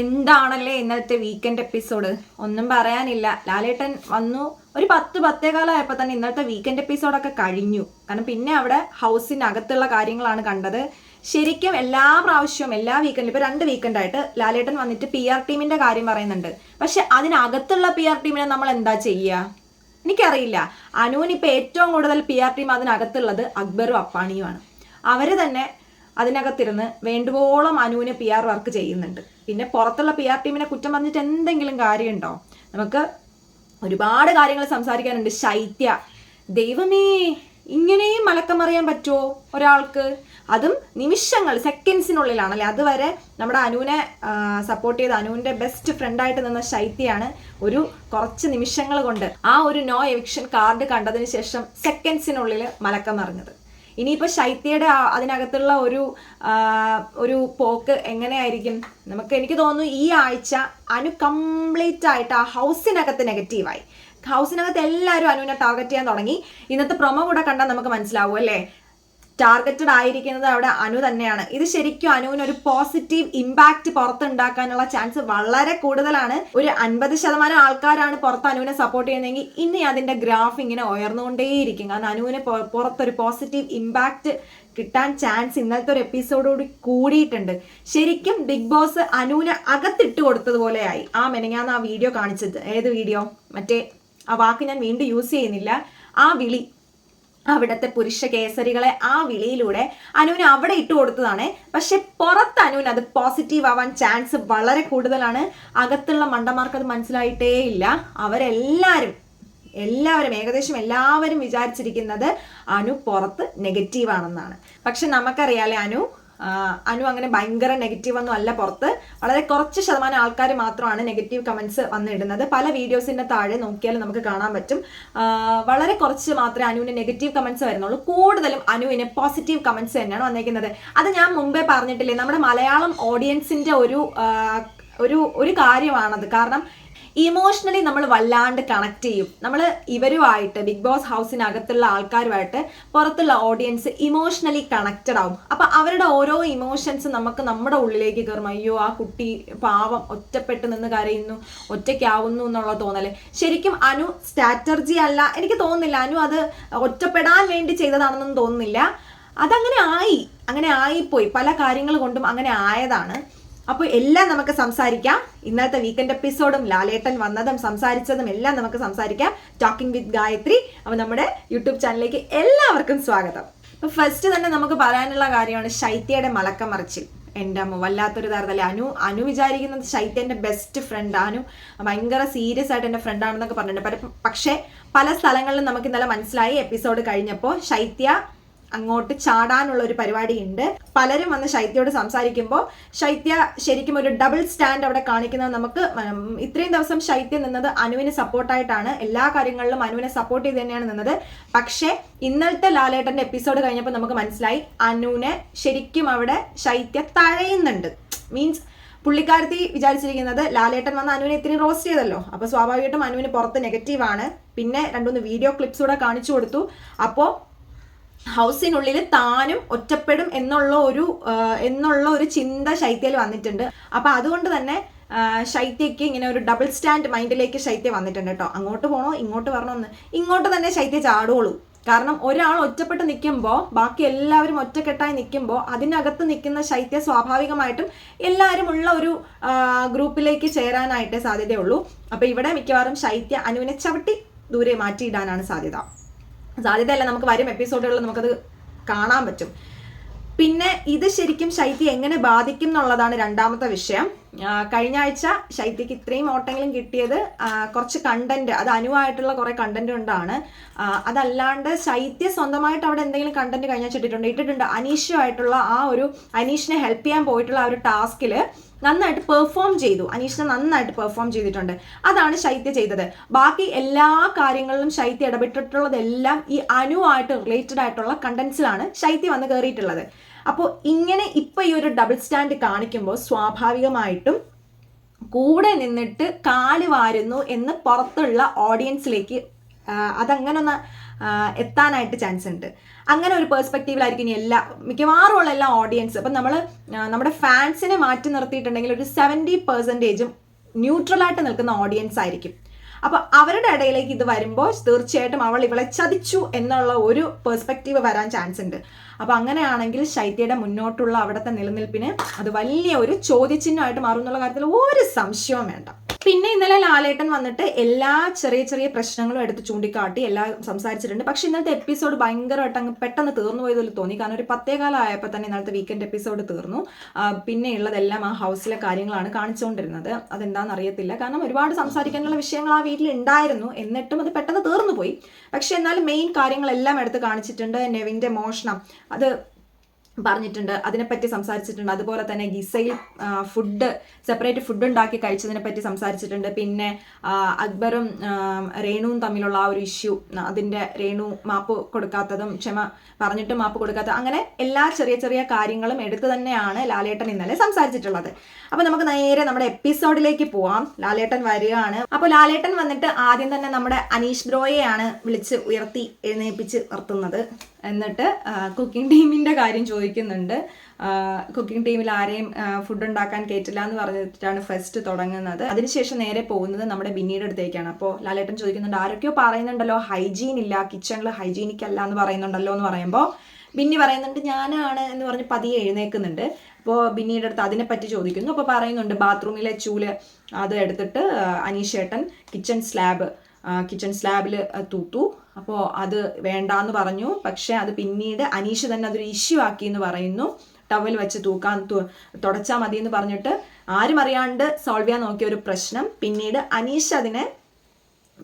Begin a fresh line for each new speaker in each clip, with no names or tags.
എന്താണല്ലേ ഇന്നത്തെ weekend episode ഒന്നും പറയാനില്ല. ലാലേട്ടൻ വന്നു. ഒരു പത്ത് പത്തേകാലമായപ്പോൾ തന്നെ ഇന്നത്തെ വീക്കെൻഡ് എപ്പിസോഡൊക്കെ കഴിഞ്ഞു. കാരണം പിന്നെ അവിടെ ഹൗസിനകത്തുള്ള കാര്യങ്ങളാണ് കണ്ടത്. ശരിക്കും എല്ലാ പ്രാവശ്യവും എല്ലാ വീക്കെൻഡിലും ഇപ്പോൾ രണ്ട് വീക്കെൻഡായിട്ട് ലാലേട്ടൻ വന്നിട്ട് പി ആർ ടീമിന്റെ കാര്യം പറയുന്നുണ്ട്. പക്ഷെ അതിനകത്തുള്ള പി ആർ ടീമിനെ നമ്മൾ എന്താ ചെയ്യുക എനിക്കറിയില്ല. അനുവിന് ഇപ്പോൾ ഏറ്റവും കൂടുതൽ പി ആർ ടീം അതിനകത്തുള്ളത് അക്ബറും അപ്പാണിയുമാണ്. അവർ തന്നെ അതിനകത്തിരുന്ന് വേണ്ടുവോളം അനുവിന് പി ആർ വർക്ക് ചെയ്യുന്നുണ്ട്. പിന്നെ പുറത്തുള്ള പി ആർ ടീമിനെ കുറ്റം പറഞ്ഞിട്ട് എന്തെങ്കിലും കാര്യമുണ്ടോ? നമുക്ക് ഒരുപാട് കാര്യങ്ങൾ സംസാരിക്കാനുണ്ട്. ശൈത്യ ദൈവമേ ഇങ്ങനെയും മലക്കം അറിയാൻ പറ്റുമോ ഒരാൾക്ക്? അതും നിമിഷങ്ങൾ സെക്കൻഡ്സിനുള്ളിലാണല്ലേ? അതുവരെ നമ്മുടെ അനുവിനെ സപ്പോർട്ട് ചെയ്ത അനുവിന്റെ ബെസ്റ്റ് ഫ്രണ്ടായിട്ട് നിന്ന ശൈത്യയാണ് ഒരു കുറച്ച് നിമിഷങ്ങൾ കൊണ്ട് ആ ഒരു നോ എവിക്ഷൻ കാർഡ് കണ്ടതിന് ശേഷം സെക്കൻഡ്സിനുള്ളിൽ മലക്കം അറിഞ്ഞത് ഇനിയിപ്പോൾ ശൈത്യയുടെ അതിനകത്തുള്ള ഒരു ഒരു പോക്ക് എങ്ങനെയായിരിക്കും? നമുക്ക് എനിക്ക് തോന്നുന്നു ഈ ആഴ്ച അനു കംപ്ലീറ്റ് ആയിട്ട് ആ ഹൗസിനകത്ത് നെഗറ്റീവായി ഹൗസിനകത്ത് എല്ലാവരും അനുവിനെ ടാർഗറ്റ് ചെയ്യാൻ തുടങ്ങി. ഇന്നത്തെ പ്രൊമോ കൂടെ കണ്ടാൽ നമുക്ക് മനസ്സിലാവും അല്ലേ? ടാർഗറ്റഡ് ആയിരിക്കുന്നത് അവിടെ അനു തന്നെയാണ്. ഇത് ശരിക്കും അനുവിന് ഒരു പോസിറ്റീവ് ഇമ്പാക്ട് പുറത്തുണ്ടാക്കാനുള്ള ചാൻസ് വളരെ കൂടുതലാണ്. ഒരു അൻപത് ശതമാനം ആൾക്കാരാണ് പുറത്ത് അനുവിനെ സപ്പോർട്ട് ചെയ്യുന്നതെങ്കിൽ ഇനി അതിന്റെ ഗ്രാഫ് ഇങ്ങനെ ഉയർന്നുകൊണ്ടേയിരിക്കും. കാരണം അനുവിന് പുറത്തൊരു പോസിറ്റീവ് ഇമ്പാക്ട് കിട്ടാൻ ചാൻസ് ഇന്നലത്തെ ഒരു എപ്പിസോഡോട് കൂടിയിട്ടുണ്ട്. ശരിക്കും ബിഗ് ബോസ് അനുവിന് അകത്തിട്ട് കൊടുത്തതുപോലെയായി ആ മെനങ്ങാന്ന് ആ വീഡിയോ കാണിച്ചത്. ഏത് വീഡിയോ മറ്റേ ആ വാക്ക് ഞാൻ വീണ്ടും യൂസ് ചെയ്യുന്നില്ല. ആ വിളി. അവിടുത്തെ പുരുഷ കേസരികളെ ആ വിളിയിലൂടെ അനുവിന് അവിടെ ഇട്ട് കൊടുത്തതാണ്. പക്ഷെ പുറത്ത് അനുവിന് അത് പോസിറ്റീവ് ആവാൻ ചാൻസ് വളരെ കൂടുതലാണ്. അകത്തുള്ള മണ്ടന്മാർക്ക് അത് മനസ്സിലായിട്ടേ ഇല്ല. അവരെല്ലാവരും എല്ലാവരും ഏകദേശം എല്ലാവരും വിചാരിച്ചിരിക്കുന്നത് അനു പുറത്ത് നെഗറ്റീവ് ആണെന്നാണ്. പക്ഷെ നമുക്കറിയാലേ അനു? അനു അങ്ങനെ ഭയങ്കര നെഗറ്റീവ് ഒന്നും അല്ല പുറത്ത്. വളരെ കുറച്ച് ശതമാനം ആൾക്കാർ മാത്രമാണ് നെഗറ്റീവ് കമൻസ് വന്നിടുന്നത്. പല വീഡിയോസിന്റെ താഴെ നോക്കിയാൽ നമുക്ക് കാണാൻ പറ്റും. വളരെ കുറച്ച് മാത്രമേ അനുവിന് നെഗറ്റീവ് കമൻസ് വരുന്നുള്ളൂ. കൂടുതലും അനുവിന് പോസിറ്റീവ് കമൻസ് തന്നെയാണ് വന്നിരിക്കുന്നത് അത് ഞാൻ മുമ്പേ പറഞ്ഞിട്ടില്ലേ നമ്മുടെ മലയാളം ഓഡിയൻസിന്റെ ഒരു ഒരു ഒരു കാര്യമാണത്. കാരണം ഇമോഷണലി നമ്മൾ വല്ലാണ്ട് കണക്ട് ചെയ്യും. നമ്മൾ ഇവരുമായിട്ട് ബിഗ് ബോസ് ഹൗസിനകത്തുള്ള ആൾക്കാരുമായിട്ട് പുറത്തുള്ള ഓഡിയൻസ് ഇമോഷണലി കണക്റ്റഡ് ആവും. അപ്പൊ അവരുടെ ഓരോ ഇമോഷൻസ് നമുക്ക് നമ്മുടെ ഉള്ളിലേക്ക് കയറും അയ്യോ ആ കുട്ടി പാവം ഒറ്റപ്പെട്ട് നിന്ന് കരയുന്നു ഒറ്റയ്ക്കാവുന്നു എന്നുള്ള തോന്നൽ. ശരിക്കും അനു സ്ട്രാറ്റർജി അല്ല. എനിക്ക് തോന്നുന്നില്ല അനു അത് ഒറ്റപ്പെടാൻ വേണ്ടി ചെയ്തതാണെന്നൊന്നും തോന്നുന്നില്ല. അതങ്ങനെ ആയി. അങ്ങനെ ആയിപ്പോയി. പല കാര്യങ്ങൾ കൊണ്ടും അങ്ങനെ ആയതാണ്. അപ്പോൾ എല്ലാം നമുക്ക് സംസാരിക്കാം. ഇന്നത്തെ വീക്കെൻഡ് എപ്പിസോഡും ലാലേട്ടൻ വന്നതും സംസാരിച്ചതും എല്ലാം നമുക്ക് സംസാരിക്കാം. Talking with Gayathri. അപ്പോൾ നമ്മുടെ യൂട്യൂബ് ചാനലിലേക്ക് എല്ലാവർക്കും സ്വാഗതം. അപ്പോൾ ഫസ്റ്റ് തന്നെ നമുക്ക് പറയാനുള്ള കാര്യമാണ് ശൈത്യയുടെ മലക്കം മറിച്ചിൽ എന്റെ അമ്മ വല്ലാത്തൊരു താരതല്ലേ അനു അനു വിചാരിക്കുന്നത് ശൈത്യന്റെ ബെസ്റ്റ് ഫ്രണ്ട് അനു ഭയങ്കര സീരിയസ് ആയിട്ട് എന്റെ ഫ്രണ്ടാണെന്നൊക്കെ പറഞ്ഞിട്ടുണ്ട്. പക്ഷേ പല സ്ഥലങ്ങളിലും നമുക്ക് ഇന്നലെ മനസ്സിലായി എപ്പിസോഡ് കഴിഞ്ഞപ്പോൾ ശൈത്യ അങ്ങോട്ട് ചാടാനുള്ള ഒരു പരിപാടി ഉണ്ട് പലരും വന്ന് ശൈത്യയോട് സംസാരിക്കുമ്പോൾ ശൈത്യ ശരിക്കും ഒരു ഡബിൾ സ്റ്റാൻഡ് അവിടെ കാണിക്കുന്നത് നമുക്ക് ഇത്രയും ദിവസം ശൈത്യ നിന്നത് അനുവിന് സപ്പോർട്ടായിട്ടാണ് എല്ലാ കാര്യങ്ങളിലും അനുവിനെ സപ്പോർട്ട് ചെയ്ത് തന്നെയാണ് നിന്നത്. പക്ഷേ ഇന്നത്തെ ലാലേട്ടന്റെ എപ്പിസോഡ് കഴിഞ്ഞപ്പോൾ നമുക്ക് മനസ്സിലായി അനുവിനെ ശരിക്കും അവിടെ ശൈത്യ തഴയുന്നുണ്ട്. മീൻസ് പുള്ളിക്കാരത്തി വിചാരിച്ചിരിക്കുന്നത് ലാലേട്ടൻ വന്ന് അനുവിനെ ഇത്രയും റോസ്റ്റ് ചെയ്തല്ലോ. അപ്പൊ സ്വാഭാവികമായിട്ടും അനുവിന് പുറത്ത് നെഗറ്റീവ് ആണ്. പിന്നെ രണ്ടുമൂന്ന് വീഡിയോ ക്ലിപ്സ് കൂടെ കാണിച്ചു കൊടുത്തു. അപ്പോൾ ഹൗസിനുള്ളിൽ താനും ഒറ്റപ്പെടും എന്നുള്ള ഒരു എന്നുള്ള ഒരു ചിന്ത ശൈത്യയിൽ വന്നിട്ടുണ്ട്. അപ്പൊ അതുകൊണ്ട് തന്നെ ശൈത്യയ്ക്ക് ഇങ്ങനെ ഒരു ഡബിൾ സ്റ്റാൻഡ് മൈൻഡിലേക്ക് ശൈത്യ വന്നിട്ടുണ്ട് കേട്ടോ. അങ്ങോട്ട് പോണോ ഇങ്ങോട്ട് വരണോന്ന് ഇങ്ങോട്ട് തന്നെ ശൈത്യ ചാടുകയുള്ളൂ കാരണം ഒരാൾ ഒറ്റപ്പെട്ട് നിൽക്കുമ്പോൾ ബാക്കി എല്ലാവരും ഒറ്റക്കെട്ടായി നിൽക്കുമ്പോൾ അതിനകത്ത് നിൽക്കുന്ന ശൈത്യ സ്വാഭാവികമായിട്ടും എല്ലാവരും ഉള്ള ഒരു ഗ്രൂപ്പിലേക്ക് ചേരാനായിട്ടേ സാധ്യതയുള്ളൂ. അപ്പൊ ഇവിടെ മിക്കവാറും ശൈത്യ അനുവിനെ ചവിട്ടി ദൂരെ മാറ്റിയിടാനാണ് സാധ്യത. സാധ്യതയല്ല നമുക്ക് വരും എപ്പിസോഡുകളിൽ നമുക്കത് കാണാൻ പറ്റും. പിന്നെ ഇത് ശരിക്കും ശൈത്യ എങ്ങനെ ബാധിക്കും എന്നുള്ളതാണ് രണ്ടാമത്തെ വിഷയം. കഴിഞ്ഞ ആഴ്ച ശൈത്യക്ക് ഇത്രയും ഓട്ടെങ്കിലും കിട്ടിയത് കുറച്ച് കണ്ടന്റ് അത് അനുവായിട്ടുള്ള കുറെ കണ്ടന്റ് കൊണ്ടാണ്. അതല്ലാണ്ട് ശൈത്യ സ്വന്തമായിട്ട് അവിടെ എന്തെങ്കിലും കണ്ടന്റ് കഴിഞ്ഞ ഇട്ടിട്ടുണ്ട് ഇട്ടിട്ടുണ്ട്. അനീഷുമായിട്ടുള്ള ആ ഒരു അനീഷിനെ ഹെൽപ്പ് ചെയ്യാൻ പോയിട്ടുള്ള ആ ഒരു ടാസ്കിൽ നന്നായിട്ട് പെർഫോം ചെയ്തു. അനീഷിനെ നന്നായിട്ട് പെർഫോം ചെയ്തിട്ടുണ്ട്. അതാണ് ശൈത്യ ചെയ്തത്. ബാക്കി എല്ലാ കാര്യങ്ങളിലും ശൈത്യ ഇടപെട്ടിട്ടുള്ളതെല്ലാം ഈ അനുവായിട്ട് റിലേറ്റഡ് ആയിട്ടുള്ള കണ്ടൻസിലാണ് ശൈത്യ വന്ന് കയറിയിട്ടുള്ളത് അപ്പോൾ ഇങ്ങനെ ഇപ്പൊ ഈ ഒരു ഡബിൾ സ്റ്റാൻഡ് കാണിക്കുമ്പോൾ സ്വാഭാവികമായിട്ടും കൂടെ നിന്നിട്ട് കാൽ വാരുന്നു എന്ന് പുറത്തുള്ള ഓഡിയൻസിലേക്ക് അതങ്ങനൊന്ന് എത്താനായിട്ട് ചാൻസ് ഉണ്ട്. അങ്ങനെ ഒരു പെർസ്പെക്റ്റീവിലായിരിക്കും ഇനി എല്ലാ മിക്കവാറും ഉള്ള എല്ലാ ഓഡിയൻസ് അപ്പം നമ്മൾ നമ്മുടെ ഫാൻസിനെ മാറ്റി നിർത്തിയിട്ടുണ്ടെങ്കിൽ ഒരു സെവന്റി പെർസെന്റേജും ന്യൂട്രലായിട്ട് നിൽക്കുന്ന ഓഡിയൻസ് ആയിരിക്കും. അപ്പൊ അവരുടെ ഇടയിലേക്ക് ഇത് വരുമ്പോൾ തീർച്ചയായിട്ടും അവൾ ഇവളെ ചതിച്ചു എന്നുള്ള ഒരു പെർസ്പെക്റ്റീവ് വരാൻ ചാൻസ് ഉണ്ട്. അപ്പൊ അങ്ങനെയാണെങ്കിൽ ശൈത്യയുടെ മുന്നോട്ടുള്ള അവിടുത്തെ നിലനിൽപ്പിന് അത് വലിയ ഒരു ചോദ്യചിഹ്നമായിട്ട് മാറും എന്നുള്ള കാര്യത്തിൽ ഒരു സംശയവും വേണ്ട. പിന്നെ ഇന്നലെ ലാലേട്ടൻ വന്നിട്ട് എല്ലാ ചെറിയ ചെറിയ പ്രശ്നങ്ങളും എടുത്ത് ചൂണ്ടിക്കാട്ടി എല്ലാം സംസാരിച്ചിട്ടുണ്ട്. പക്ഷെ ഇന്നത്തെ എപ്പിസോഡ് ഭയങ്കരമായിട്ട് അങ്ങ് പെട്ടെന്ന് തീർന്നു പോയതിൽ തോന്നി. കാരണം ഒരു പത്തേകാലം ആയപ്പോൾ തന്നെ ഇന്നലത്തെ വീക്കെൻഡ് എപ്പിസോഡ് തീർന്നു. പിന്നെ ഉള്ളതെല്ലാം ആ ഹൗസിലെ കാര്യങ്ങളാണ് കാണിച്ചുകൊണ്ടിരുന്നത്. അതെന്താണെന്ന് അറിയത്തില്ല. കാരണം ഒരുപാട് സംസാരിക്കാനുള്ള വിഷയങ്ങൾ ആ വീട്ടിൽ ഉണ്ടായിരുന്നു. എന്നിട്ടും അത് പെട്ടെന്ന് തീർന്നു പോയി. പക്ഷെ എന്നാലും മെയിൻ കാര്യങ്ങളെല്ലാം എടുത്ത് കാണിച്ചിട്ടുണ്ട് നെവിന്റെ മോഷണം. അത് പറഞ്ഞിട്ടുണ്ട് അതിനെപ്പറ്റി സംസാരിച്ചിട്ടുണ്ട്. അതുപോലെ തന്നെ ഗിസയിൽ ഫുഡ് സെപ്പറേറ്റ് ഫുഡ് ഉണ്ടാക്കി കഴിച്ചതിനെ പറ്റി സംസാരിച്ചിട്ടുണ്ട്. പിന്നെ അക്ബറും രേണുവും തമ്മിലുള്ള ആ ഒരു ഇഷ്യൂ അതിന്റെ രേണു മാപ്പ് കൊടുക്കാത്തതും ക്ഷമ പറഞ്ഞിട്ട് മാപ്പ് കൊടുക്കാത്ത അങ്ങനെ എല്ലാ ചെറിയ ചെറിയ കാര്യങ്ങളും എടുത്തു തന്നെയാണ് ലാലേട്ടൻ ഇന്നലെ സംസാരിച്ചിട്ടുള്ളത്. അപ്പോൾ നമുക്ക് നേരെ നമ്മുടെ എപ്പിസോഡിലേക്ക് പോവാം. ലാലേട്ടൻ വരികയാണ്. അപ്പോൾ ലാലേട്ടൻ വന്നിട്ട് ആദ്യം തന്നെ നമ്മുടെ അനീഷ് ബ്രോയെയാണ് വിളിച്ച് ഉയർത്തി എഴുന്നേൽപ്പിച്ച് നിർത്തുന്നത്. എന്നിട്ട് കുക്കിംഗ് ടീമിന്റെ കാര്യം ചോദിക്കുന്നുണ്ട്. കുക്കിംഗ് ടീമിൽ ആരെയും ഫുഡ് ഉണ്ടാക്കാൻ കേറ്റില്ല എന്ന് പറഞ്ഞിട്ടാണ് ഫസ്റ്റ് തുടങ്ങുന്നത്. അതിനുശേഷം നേരെ പോകുന്നത് നമ്മുടെ ബിന്നിയുടെ അടുത്തേക്കാണ്. അപ്പോൾ ലാലേട്ടൻ ചോദിക്കുന്നുണ്ട് ആരൊക്കെയോ പറയുന്നുണ്ടല്ലോ ഹൈജീൻ ഇല്ല കിച്ചണിൽ ഹൈജീനിക് അല്ല എന്ന് പറയുന്നുണ്ടല്ലോ എന്ന് പറയുമ്പോൾ ബിന്നി പറയുന്നുണ്ട് ഞാനാണ് എന്ന് പറഞ്ഞ് പതിയെ എഴുന്നേക്കുന്നുണ്ട്. അപ്പോൾ ബിന്നിയുടെ അടുത്ത് അതിനെപ്പറ്റി ചോദിക്കുന്നു. അപ്പോൾ പറയുന്നുണ്ട് ബാത്റൂമിലെ ചൂൽ അത് എടുത്തിട്ട് അനീഷേട്ടൻ കിച്ചൺ സ്ലാബ് കിച്ചൺ സ്ലാബിൽ തൂത്തു. അപ്പോൾ അത് വേണ്ടാന്ന് പറഞ്ഞു. പക്ഷേ അത് പിന്നീട് അനീഷ് തന്നെ അതൊരു ഇഷ്യൂ ആക്കി എന്ന് പറയുന്നു. ടവൽ വെച്ച് തൂക്കാൻ തുടച്ചാൽ മതി എന്ന് പറഞ്ഞിട്ട് ആരും അറിയാണ്ട് സോൾവ് ചെയ്യാൻ നോക്കിയ ഒരു പ്രശ്നം. പിന്നീട് അനീഷ് അതിനെ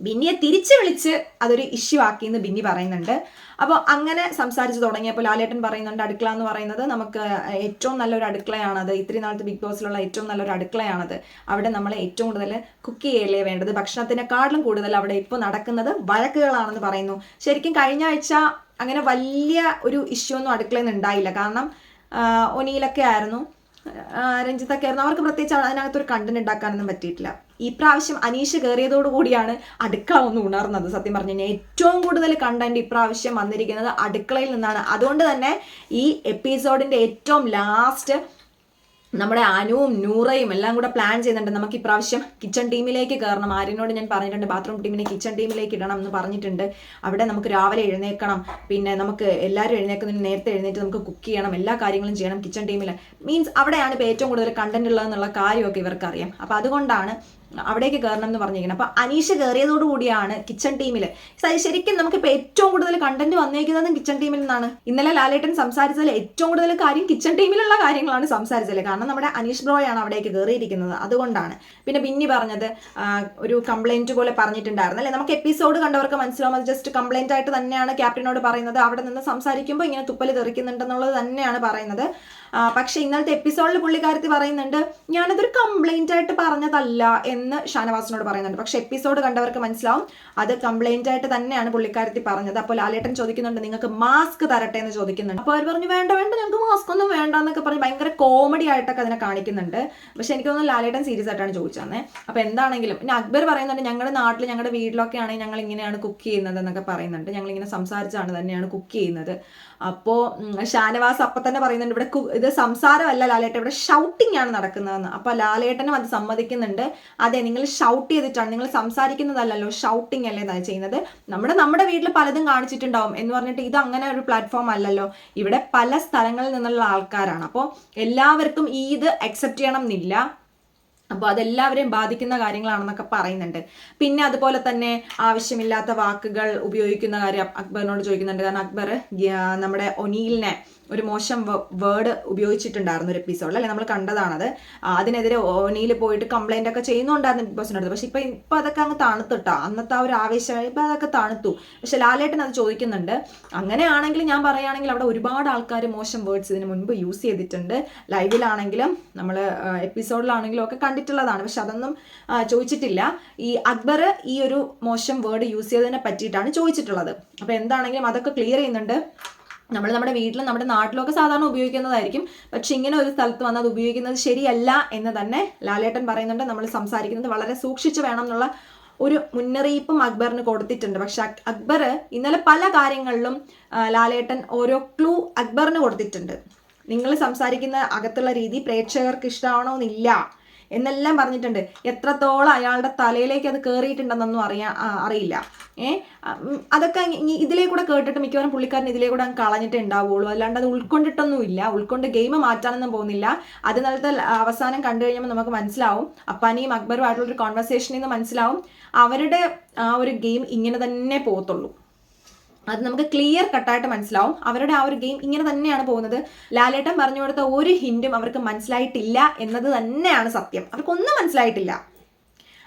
ബിന്നിയെ തിരിച്ചു വിളിച്ച് അതൊരു ഇഷ്യൂ ആക്കി എന്ന് ബിന്നി പറയുന്നുണ്ട്. അപ്പോൾ അങ്ങനെ സംസാരിച്ച് തുടങ്ങിയപ്പോൾ ലാലേട്ടൻ പറയുന്നുണ്ട് അടുക്കള എന്ന് പറയുന്നത് നമുക്ക് ഏറ്റവും നല്ലൊരു അടുക്കളയാണത് ഇത്രയും നാളത്തെ ബിഗ് ബോസിലുള്ള ഏറ്റവും നല്ലൊരു അടുക്കളയാണത് അവിടെ നമ്മൾ ഏറ്റവും കൂടുതൽ കുക്ക് ചെയ്യലേ വേണ്ടത്? ഭക്ഷണത്തിനെക്കാളും കൂടുതൽ അവിടെ ഇപ്പോൾ നടക്കുന്നത് വഴക്കുകളാണെന്ന് പറയുന്നു. ശരിക്കും കഴിഞ്ഞ ആഴ്ച അങ്ങനെ വലിയ ഒരു ഇഷ്യൂ ഒന്നും അടുക്കളയിൽ നിന്ന് ഉണ്ടായില്ല. കാരണം ഒനിയിലൊക്കെ ആയിരുന്നു. രഞ്ജിത്തൊക്കെ ആയിരുന്നു. അവർക്ക് പ്രത്യേകിച്ച് അതിനകത്തൊരു കണ്ടന്റ് ഉണ്ടാക്കാനൊന്നും പറ്റിയിട്ടില്ല. ഈ പ്രാവശ്യം അനീഷ് കയറിയതോടുകൂടിയാണ് അടുക്കള ഒന്ന് ഉണർന്നത്. സത്യം പറഞ്ഞു കഴിഞ്ഞാൽ ഏറ്റവും കൂടുതൽ കണ്ടന്റ് ഇപ്രാവശ്യം വന്നിരിക്കുന്നത് അടുക്കളയിൽ നിന്നാണ്. അതുകൊണ്ട് തന്നെ ഈ എപ്പിസോഡിന്റെ ഏറ്റവും ലാസ്റ്റ് നമ്മുടെ അനുവും നൂറയും എല്ലാം കൂടെ പ്ലാൻ ചെയ്യുന്നുണ്ട്. നമുക്ക് ഇപ്രാവശ്യം കിച്ചൺ ടീമിലേക്ക് കയറണം. ആര്യനോട് ഞാൻ പറഞ്ഞിട്ടുണ്ട് ബാത്റൂം ടീമിനെ കിച്ചൺ ടീമിലേക്ക് ഇടണം എന്ന് പറഞ്ഞിട്ടുണ്ട്. അവിടെ നമുക്ക് രാവിലെ എഴുന്നേക്കണം പിന്നെ നമുക്ക് എല്ലാവരും എഴുന്നേക്കുന്നതിന് നേരത്തെ എഴുന്നേറ്റ് നമുക്ക് കുക്ക് ചെയ്യണം. എല്ലാ കാര്യങ്ങളും ചെയ്യണം കിച്ചൺ ടീമിൽ മീൻസ് അവിടെയാണ് ഇപ്പോൾ ഏറ്റവും കൂടുതൽ കണ്ടന്റ് ഉള്ളതെന്നുള്ള കാര്യമൊക്കെ ഇവർക്കറിയാം. അപ്പോൾ അതുകൊണ്ടാണ് അവിടേക്ക് കയറണം എന്ന് പറഞ്ഞിരിക്കുന്നത് അപ്പൊ അനീഷ് കയറിയതോടുകൂടിയാണ് കിച്ചൺ ടീമിൽ ശരിക്കും നമുക്കിപ്പോൾ ഏറ്റവും കൂടുതൽ കണ്ടന്റ് വന്നേക്കുന്നതും കിച്ചൺ ടീമിൽ നിന്നാണ്. ഇന്നലെ ലാലേട്ടൻ സംസാരിച്ചതിൽ ഏറ്റവും കൂടുതൽ കാര്യം കിച്ചൺ ടീമിലുള്ള കാര്യങ്ങളാണ് സംസാരിച്ചത് കാരണം നമ്മുടെ അനീഷ് ബ്രോയാണ് അവിടേക്ക് കയറിയിരിക്കുന്നത് അതുകൊണ്ടാണ്. പിന്നെ ബിന്നി പറഞ്ഞത് ഒരു കംപ്ലൈന്റ് പോലെ പറഞ്ഞിട്ടുണ്ടായിരുന്നു. അല്ലെ? നമുക്ക് എപ്പിസോഡ് കണ്ടവർക്ക് മനസ്സിലാവും. ജസ്റ്റ് കംപ്ലൈന്റ് ആയിട്ട് തന്നെയാണ് ക്യാപ്റ്റനോട് പറയുന്നത്. അവിടെ നിന്ന് സംസാരിക്കുമ്പോൾ ഇങ്ങനെ തുപ്പൽ തെറിക്കുന്നുണ്ടെന്നുള്ളത് തന്നെയാണ് പറയുന്നത്. പക്ഷേ ഇന്നലത്തെ എപ്പിസോഡിൽ പുള്ളിക്കാരത്തി പറയുന്നുണ്ട് ഞാനതൊരു കംപ്ലൈന്റ് ആയിട്ട് പറഞ്ഞതല്ല എന്ന് ഷാനവാസിനോട് പറയുന്നുണ്ട്. പക്ഷെ എപ്പിസോഡ് കണ്ടവർക്ക് മനസ്സിലാവും അത് കംപ്ലൈന്റ് ആയിട്ട് തന്നെയാണ് പുള്ളിക്കാരത്തി പറഞ്ഞത്. അപ്പോൾ ലാലേട്ടൻ ചോദിക്കുന്നുണ്ട് നിങ്ങൾക്ക് മാസ്ക് തരട്ടെ എന്ന് ചോദിക്കുന്നുണ്ട്. അപ്പോൾ അവർ പറഞ്ഞു വേണ്ട വേണ്ട ഞങ്ങൾക്ക് മാസ്ക് ഒന്നും വേണ്ട എന്നൊക്കെ പറഞ്ഞ് ഭയങ്കര കോമഡി ആയിട്ടൊക്കെ അതിനെ കാണിക്കുന്നുണ്ട്. പക്ഷെ എനിക്ക് തോന്നുന്നു ലാലേട്ടൻ സീരിയസ് ആയിട്ടാണ് ചോദിച്ചത് അപ്പോൾ എന്താണെങ്കിലും പിന്നെ അക്ബർ പറയുന്നുണ്ട് ഞങ്ങളുടെ നാട്ടിൽ ഞങ്ങളുടെ വീട്ടിലൊക്കെ ആണെങ്കിൽ ഞങ്ങൾ ഇങ്ങനെയാണ് കുക്ക് ചെയ്യുന്നത് എന്നൊക്കെ പറയുന്നുണ്ട്. ഞങ്ങൾ ഇങ്ങനെ സംസാരിച്ചാണ് തന്നെയാണ് കുക്ക് ചെയ്യുന്നത്. അപ്പോൾ ഷാനവാസ് അപ്പം തന്നെ പറയുന്നുണ്ട് ഇവിടെ ഇത് സംസാരമല്ല ലാലേട്ടൻ ഇവിടെ ഷൗട്ടിംഗ് ആണ് നടക്കുന്നതെന്ന്. അപ്പോൾ ലാലേട്ടനും അത് സമ്മതിക്കുന്നുണ്ട്. അതെ നിങ്ങൾ ഷൗട്ട് ചെയ്തിട്ടാണ് നിങ്ങൾ സംസാരിക്കുന്നതല്ലല്ലോ ഷൗട്ടിംഗ് അല്ലേ എന്നാണ് ചെയ്യുന്നത്. നമ്മുടെ നമ്മുടെ വീട്ടിൽ പലതും കാണിച്ചിട്ടുണ്ടാവും എന്ന് പറഞ്ഞിട്ട് ഇത് അങ്ങനെ ഒരു പ്ലാറ്റ്ഫോം അല്ലല്ലോ. ഇവിടെ പല സ്ഥലങ്ങളിൽ നിന്നുള്ള ആൾക്കാരാണ്. അപ്പോൾ എല്ലാവർക്കും ഈ ഇത് അക്സെപ്റ്റ് ചെയ്യണം എന്നില്ല അപ്പോൾ അതെല്ലാവരെയും ബാധിക്കുന്ന കാര്യങ്ങളാണെന്നൊക്കെ പറയുന്നുണ്ട്. പിന്നെ അതുപോലെ തന്നെ ആവശ്യമില്ലാത്ത വാക്കുകൾ ഉപയോഗിക്കുന്ന കാര്യം അക്ബറിനോട് ചോദിക്കുന്നുണ്ട്. കാരണം അക്ബർ നമ്മുടെ ഒനീലിനെ ഒരു മോശം വേർഡ് ഉപയോഗിച്ചിട്ടുണ്ടായിരുന്നു ഒരു എപ്പിസോഡിൽ അല്ലെ? നമ്മൾ കണ്ടതാണത്. അതിനെതിരെ ഓനിയിൽ പോയിട്ട് കംപ്ലൈന്റ് ഒക്കെ ചെയ്യുന്നുണ്ടായിരുന്നു ബിഗ് ബോസിന്റെ അടുത്ത്. പക്ഷെ ഇപ്പൊ ഇപ്പൊ അതൊക്കെ അങ്ങ് തണുത്തിട്ടാ അന്നത്തെ ആ ഒരു ആവേശം ഇപ്പൊ അതൊക്കെ തണുത്തു. പക്ഷെ ലാലേട്ടൻ അത് ചോദിക്കുന്നുണ്ട്. അങ്ങനെയാണെങ്കിൽ ഞാൻ പറയുകയാണെങ്കിൽ അവിടെ ഒരുപാട് ആൾക്കാർ മോശം വേർഡ്സ് ഇതിന് മുൻപ് യൂസ് ചെയ്തിട്ടുണ്ട്. ലൈവിലാണെങ്കിലും നമ്മൾ എപ്പിസോഡിലാണെങ്കിലും ഒക്കെ കണ്ടിട്ടുള്ളതാണ്. പക്ഷെ അതൊന്നും ചോദിച്ചിട്ടില്ല. ഈ അക്ബർ ഈ ഒരു മോശം വേർഡ് യൂസ് ചെയ്തതിനെ പറ്റിയിട്ടാണ് ചോദിച്ചിട്ടുള്ളത്. അപ്പോൾ എന്താണെങ്കിലും അതൊക്കെ ക്ലിയർ ചെയ്യുന്നുണ്ട്. നമ്മൾ നമ്മുടെ വീട്ടിലും നമ്മുടെ നാട്ടിലൊക്കെ സാധാരണ ഉപയോഗിക്കുന്നതായിരിക്കും. പക്ഷെ ഇങ്ങനെ ഒരു സ്ഥലത്ത് വന്നത് ഉപയോഗിക്കുന്നത് ശരിയല്ല എന്ന് തന്നെ ലാലേട്ടൻ പറയുന്നുണ്ട്. നമ്മൾ സംസാരിക്കുന്നത് വളരെ സൂക്ഷിച്ച് വേണം എന്നുള്ള ഒരു മുന്നറിയിപ്പും അക്ബറിന് കൊടുത്തിട്ടുണ്ട്. പക്ഷെ അക്ബർ ഇന്നലെ പല കാര്യങ്ങളിലും ലാലേട്ടൻ ഓരോ ക്ലൂ അക്ബറിന് കൊടുത്തിട്ടുണ്ട്. നിങ്ങൾ സംസാരിക്കുന്ന അകത്തുള്ള രീതി പ്രേക്ഷകർക്ക് ഇഷ്ടമാവണമെന്നില്ല എന്നെല്ലാം പറഞ്ഞിട്ടുണ്ട്. എത്രത്തോളം അയാളുടെ തലയിലേക്ക് അത് കയറിയിട്ടുണ്ടെന്നൊന്നും അറിയാ അറിയില്ല. ഏ? അതൊക്കെ ഇതിലേ കൂടെ കേട്ടിട്ട് മിക്കവാറും പുള്ളിക്കാരൻ ഇതിലേ കൂടെ കളഞ്ഞിട്ടേ ഉണ്ടാവുള്ളൂ. അല്ലാണ്ട് അത് ഉൾക്കൊണ്ടിട്ടൊന്നുമില്ല. ഉൾക്കൊണ്ട് ഗെയിം മാറ്റാനൊന്നും പോകുന്നില്ല. അത് നല്ല അവസാനം കണ്ടു കഴിയുമ്പോൾ നമുക്ക് മനസ്സിലാവും. അപ്പാനിയും അക്ബറും ആയിട്ടുള്ളൊരു കോൺവെർസേഷനിൽ നിന്ന് മനസ്സിലാവും. അവരുടെ ആ ഒരു ഗെയിം ഇങ്ങനെ തന്നെ പോകത്തുള്ളൂ. അത് നമുക്ക് ക്ലിയർ കട്ടായിട്ട് മനസ്സിലാവും. അവരുടെ ആ ഒരു ഗെയിം ഇങ്ങനെ തന്നെയാണ് പോകുന്നത്. ലാലേട്ടൻ പറഞ്ഞു കൊടുത്ത ഒരു ഹിന്റും അവർക്ക് മനസ്സിലായിട്ടില്ല എന്നത് തന്നെയാണ് സത്യം. അവർക്കൊന്നും മനസ്സിലായിട്ടില്ല.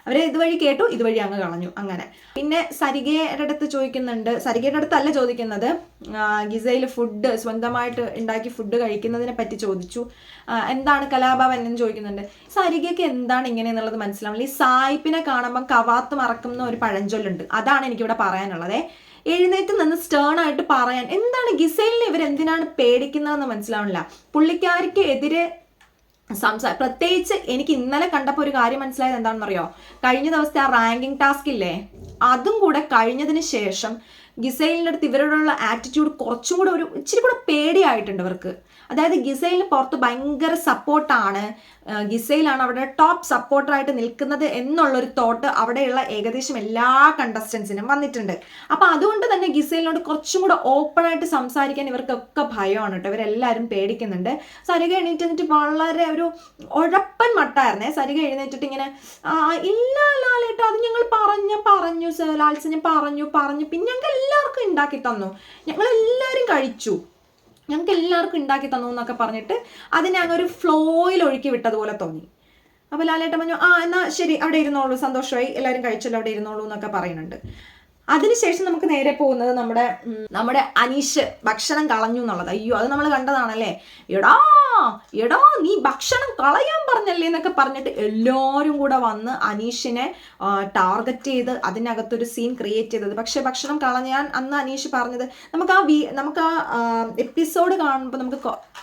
അവരെ ഇതുവഴി കേട്ടു ഇതുവഴി അങ്ങ് കളഞ്ഞു അങ്ങനെ. പിന്നെ സരികയുടെ അടുത്ത് ചോദിക്കുന്നുണ്ട് സരികയുടെ അടുത്തല്ല ചോദിക്കുന്നത്. ഗിസയിൽ ഫുഡ് സ്വന്തമായിട്ട് ഉണ്ടാക്കി ഫുഡ് കഴിക്കുന്നതിനെ പറ്റി ചോദിച്ചു. എന്താണ് കലാഭവൻ എന്ന് ചോദിക്കുന്നുണ്ട്. സരികയ്ക്ക് എന്താണ് ഇങ്ങനെ എന്നുള്ളത് മനസ്സിലാവില്ല ഈ സായിപ്പിനെ കാണുമ്പോൾ കവാത്ത് മറക്കുന്ന ഒരു പഴഞ്ചൊല്ലുണ്ട്. അതാണ് എനിക്കിവിടെ പറയാനുള്ളത്. എഴുന്നേറ്റ് നിന്ന് സ്റ്റേൺ ആയിട്ട് പറയാൻ. എന്താണ് ഗിസൈലിനെ ഇവർ എന്തിനാണ് പേടിക്കുന്നതെന്ന് മനസ്സിലാവണില്ല. പുള്ളിക്കാരിക്ക് എതിരെ സംസാ പ്രത്യേകിച്ച് എനിക്ക് ഇന്നലെ കണ്ടപ്പോൾ ഒരു കാര്യം മനസ്സിലായത് എന്താണെന്നറിയോ? കഴിഞ്ഞ ദിവസത്തെ ആ റാങ്കിങ് ടാസ്ക് ഇല്ലേ? അതും കൂടെ കഴിഞ്ഞതിന് ശേഷം ഗിസൈലിന്റെ അടുത്ത് ഇവരോടുള്ള ആറ്റിറ്റ്യൂഡ് കുറച്ചും കൂടെ ഒരു ഇച്ചിരി കൂടെ പേടിയായിട്ടുണ്ട് ഇവർക്ക്. അതായത് ഗിസൈലിന് പുറത്ത് ഭയങ്കര സപ്പോർട്ടാണ് ഗിസൈലാണ് അവിടെ ടോപ്പ് സപ്പോർട്ടറായിട്ട് നിൽക്കുന്നത് എന്നുള്ളൊരു തോട്ട് അവിടെയുള്ള ഏകദേശം എല്ലാ കണ്ടസ്റ്റൻസിനും വന്നിട്ടുണ്ട്. അപ്പൊ അതുകൊണ്ട് തന്നെ ഗിസൈലിനോട് കുറച്ചും കൂടെ ഓപ്പൺ ആയിട്ട് സംസാരിക്കാൻ ഇവർക്കൊക്കെ ഭയമാണ് കേട്ടോ. ഇവരെല്ലാവരും പേടിക്കുന്നുണ്ട്. സരിക എണീറ്റിട്ട് വളരെ ഒരു ഉഴപ്പൻ മട്ടായിരുന്നേ. സരിക എഴുന്നേറ്റിട്ട് ഇങ്ങനെ ഇല്ല ലാലേട്ടോ അത് ഞങ്ങൾ പറഞ്ഞു പറഞ്ഞു ലാൽസിനെ പറഞ്ഞു പറഞ്ഞു. പിന്നെ ഞങ്ങൾക്ക് എല്ലാവർക്കും ഉണ്ടാക്കി തന്നു. ഞങ്ങൾ എല്ലാവരും കഴിച്ചു. ഞങ്ങൾക്ക് എല്ലാവർക്കും ഉണ്ടാക്കി തന്നു എന്നൊക്കെ പറഞ്ഞിട്ട് അതിനെ അങ്ങ് ഒരു ഫ്ലോയിൽ ഒഴുക്കി വിട്ടതുപോലെ തോന്നി. അപ്പോൾ ലാലേട്ടൻ പറഞ്ഞു ആ എന്നാ ശരി അവിടെ ഇരുന്നോളൂ. സന്തോഷമായി. എല്ലാവരും കഴിച്ചല്ലോ അവിടെ ഇരുന്നോളൂ എന്നൊക്കെ പറയുന്നുണ്ട്. അതിനുശേഷം നമുക്ക് നേരെ പോകുന്നത് നമ്മുടെ നമ്മുടെ അനീഷ് ഭക്ഷണം കളഞ്ഞു എന്നുള്ളത്. അയ്യോ അത് നമ്മൾ കണ്ടതാണല്ലേ? എടാ എടാ നീ ഭക്ഷണം കളയാൻ പറഞ്ഞല്ലേ എന്നൊക്കെ പറഞ്ഞിട്ട് എല്ലാവരും കൂടെ വന്ന് അനീഷിനെ ടാർഗറ്റ് ചെയ്ത് അതിനകത്തൊരു സീൻ ക്രിയേറ്റ് ചെയ്തത്. പക്ഷെ ഭക്ഷണം കളഞ്ഞാൻ അന്ന് അനീഷ് പറഞ്ഞത് നമുക്ക് ആ വി നമുക്ക് ആ എപ്പിസോഡ് കാണുമ്പോൾ നമുക്ക്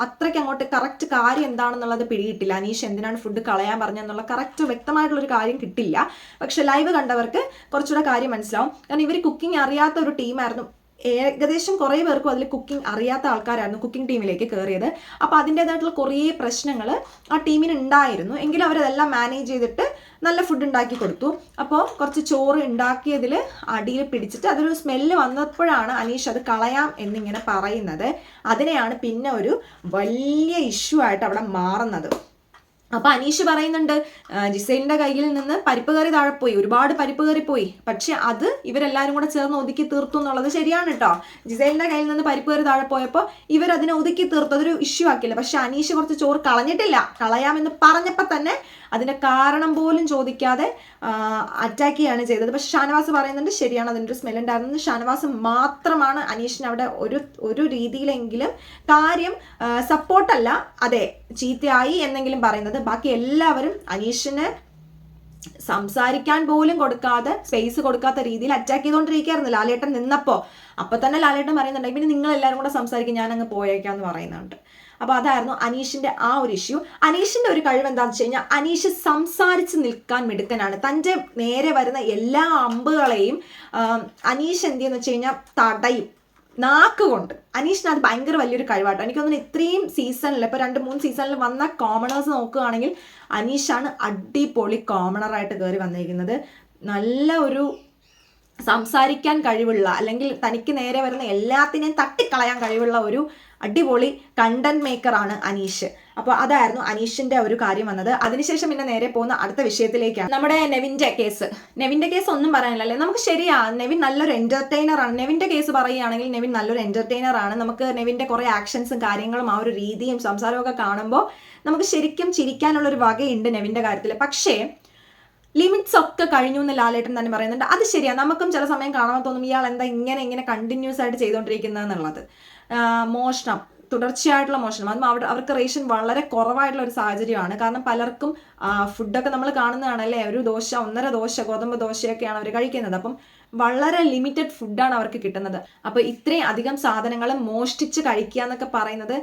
അത്രയ്ക്ക് അങ്ങോട്ട് കറക്റ്റ് കാര്യം എന്താണെന്നുള്ളത് പിടികിട്ടില്ല. അനീഷ് എന്തിനാണ് ഫുഡ് കളയാൻ പറഞ്ഞെന്നുള്ള കറക്റ്റ് വ്യക്തമായിട്ടുള്ളൊരു കാര്യം കിട്ടില്ല. പക്ഷെ ലൈവ് കണ്ടവർക്ക് കുറച്ചുകൂടെ കാര്യം മനസ്സിലാവും. കാരണം ഇവർ കുക്കിംഗ് അറിയാത്ത ഒരു ടീമായിരുന്നു ഏകദേശം കുറേ പേർക്കും അതിൽ കുക്കിംഗ് അറിയാത്ത ആൾക്കാരായിരുന്നു കുക്കിംഗ് ടീമിലേക്ക് കയറിയത് അപ്പോൾ അതിന്റേതായിട്ടുള്ള കുറേ പ്രശ്നങ്ങൾ ആ ടീമിന് ഉണ്ടായിരുന്നു. എങ്കിലും അവരതെല്ലാം മാനേജ് ചെയ്തിട്ട് നല്ല ഫുഡ് ഉണ്ടാക്കി കൊടുത്തു. അപ്പോൾ കുറച്ച് ചോറ് ഉണ്ടാക്കിയതിൽ അടിയിൽ പിടിച്ചിട്ട് അതൊരു സ്മെല്ല് വന്നപ്പോഴാണ് അനീഷ് അത് കളയാം എന്നിങ്ങനെ പറയുന്നത്. അതിനെയാണ് പിന്നെ ഒരു വലിയ ഇഷ്യൂ ആയിട്ട് അവിടെ മാറുന്നത്. അപ്പൊ അനീഷ് പറയുന്നുണ്ട് ജിസൈലിന്റെ കയ്യിൽ നിന്ന് പരിപ്പ് കറി താഴെപ്പോയി പോയി ഒരുപാട് പരിപ്പ് കറി പോയി. പക്ഷെ അത് ഇവരെല്ലാരും കൂടെ ചേർന്ന് ഒതുക്കി തീർത്തു എന്നുള്ളത് ശരിയാണ് കേട്ടോ ജിസൈലിന്റെ കയ്യിൽ നിന്ന് പരിപ്പ് കറി താഴെ പോയപ്പോൾ ഇവർ അതിനെ ഒതുക്കി തീർത്തു അതൊരു ഇഷ്യൂ ആക്കില്ല പക്ഷെ അനീഷ് കുറച്ച് ചോറ് കളഞ്ഞിട്ടില്ല. കളയാമെന്ന് പറഞ്ഞപ്പോൾ തന്നെ അതിന്റെ കാരണം പോലും ചോദിക്കാതെ അറ്റാക്ക് ചെയ്യാണ് ചെയ്തത്. പക്ഷെ ഷാനവാസ് പറയുന്നുണ്ട് ശരിയാണ് അതിന്റെ ഒരു സ്മെൽ ഉണ്ടായിരുന്നത് ഷാനവാസ് മാത്രമാണ് അനീഷിന് അവിടെ ഒരു ഒരു രീതിയിലെങ്കിലും കാര്യം സപ്പോർട്ടല്ല അതെ ചീത്തയായി എന്നെങ്കിലും പറയുന്നത്. ബാക്കി എല്ലാവരും അനീഷിന് സംസാരിക്കാൻ പോലും കൊടുക്കാതെ സ്പേസ് കൊടുക്കാത്ത രീതിയിൽ അറ്റാക്ക് ചെയ്തുകൊണ്ടിരിക്കുകയായിരുന്നു ലാലേട്ടൻ നിന്നപ്പോ. അപ്പൊ തന്നെ ലാലേട്ടൻ പറയുന്നുണ്ട് പിന്നെ നിങ്ങൾ എല്ലാവരും കൂടെ സംസാരിക്കും ഞാൻ അങ്ങ് പോയേക്കാന്ന് പറയുന്നുണ്ട്. അപ്പൊ അതായിരുന്നു അനീഷിന്റെ ആ ഒരു ഇഷ്യൂ അനീഷിന്റെ ഒരു കഴിവ് എന്താണെന്ന് വെച്ച് കഴിഞ്ഞാൽ അനീഷ് സംസാരിച്ച് നിൽക്കാൻ മിടുക്കനാണ്. തന്റെ നേരെ വരുന്ന എല്ലാ അമ്പുകളെയും അനീഷ് എന്ത് ചെയ്യുന്ന വെച്ച് കഴിഞ്ഞാൽ തടയും. നാക്ക് കൊണ്ട് അനീഷിന് അത് ഭയങ്കര വലിയൊരു കഴിവാട്ടോ. എനിക്ക് തോന്നുന്നു ഇത്രയും സീസണിൽ ഇപ്പോൾ രണ്ട് മൂന്ന് സീസണിൽ വന്ന കോമണേഴ്സ് നോക്കുകയാണെങ്കിൽ അനീഷാണ് അടിപൊളി കോമണറായിട്ട് കയറി വന്നിരിക്കുന്നത്. നല്ല ഒരു സംസാരിക്കാൻ കഴിവുള്ള അല്ലെങ്കിൽ തനിക്ക് നേരെ വരുന്ന എല്ലാത്തിനെയും തട്ടിക്കളയാൻ കഴിവുള്ള ഒരു അടിപൊളി കണ്ടന്റ് മേക്കറാണ് അനീഷ്. അപ്പോൾ അതായിരുന്നു അനീഷിന്റെ ഒരു കാര്യം വന്നത്. അതിനുശേഷം പിന്നെ നേരെ പോകുന്ന അടുത്ത വിഷയത്തിലേക്കാണ്. നമ്മുടെ നെവിന്റെ കേസ്. നെവിന്റെ കേസ് ഒന്നും പറയാനില്ല അല്ലേ നമുക്ക് ശരിയാ നെവിൻ നല്ലൊരു എന്റർടൈനർ ആണ്. നെവിന്റെ കേസ് പറയുകയാണെങ്കിൽ നെവിൻ നല്ലൊരു എന്റർടൈനർ ആണ്. നമുക്ക് നെവിന്റെ കുറെ ആക്ഷൻസും കാര്യങ്ങളും ആ ഒരു രീതിയും സംസാരവും ഒക്കെ കാണുമ്പോൾ നമുക്ക് ശരിക്കും ചിരിക്കാനുള്ള ഒരു വകയുണ്ട് നെവിന്റെ കാര്യത്തിൽ പക്ഷേ ലിമിറ്റ്സ് ഒക്കെ കഴിഞ്ഞു എന്ന് ലാലേട്ടൻ തന്നെ പറയുന്നുണ്ട്. അത് ശരിയാ. നമുക്കും ചില സമയം കാണാൻ തോന്നും ഇയാൾ എന്താ ഇങ്ങനെ ഇങ്ങനെ കണ്ടിന്യൂസ് ആയിട്ട് ചെയ്തുകൊണ്ടിരിക്കുന്നത് എന്നുള്ളത്. മോഷണം. തുടർച്ചയായിട്ടുള്ള മോഷണം. അതും അവിടെ അവർക്ക് റേഷൻ വളരെ കുറവായിട്ടുള്ള ഒരു സാഹചര്യമാണ്. കാരണം പലർക്കും ഫുഡൊക്കെ നമ്മൾ കാണുന്നതാണ് അല്ലേ ഒരു ദോശ ഒന്നര ദോശ ഗോതമ്പ് ദോശയൊക്കെയാണ് അവർ കഴിക്കുന്നത്. അപ്പം വളരെ ലിമിറ്റഡ് ഫുഡാണ് അവർക്ക് കിട്ടുന്നത്. അപ്പോൾ ഇത്രയും അധികം സാധനങ്ങൾ മോഷ്ടിച്ച് കഴിക്കുക എന്നൊക്കെ പറയുന്നത്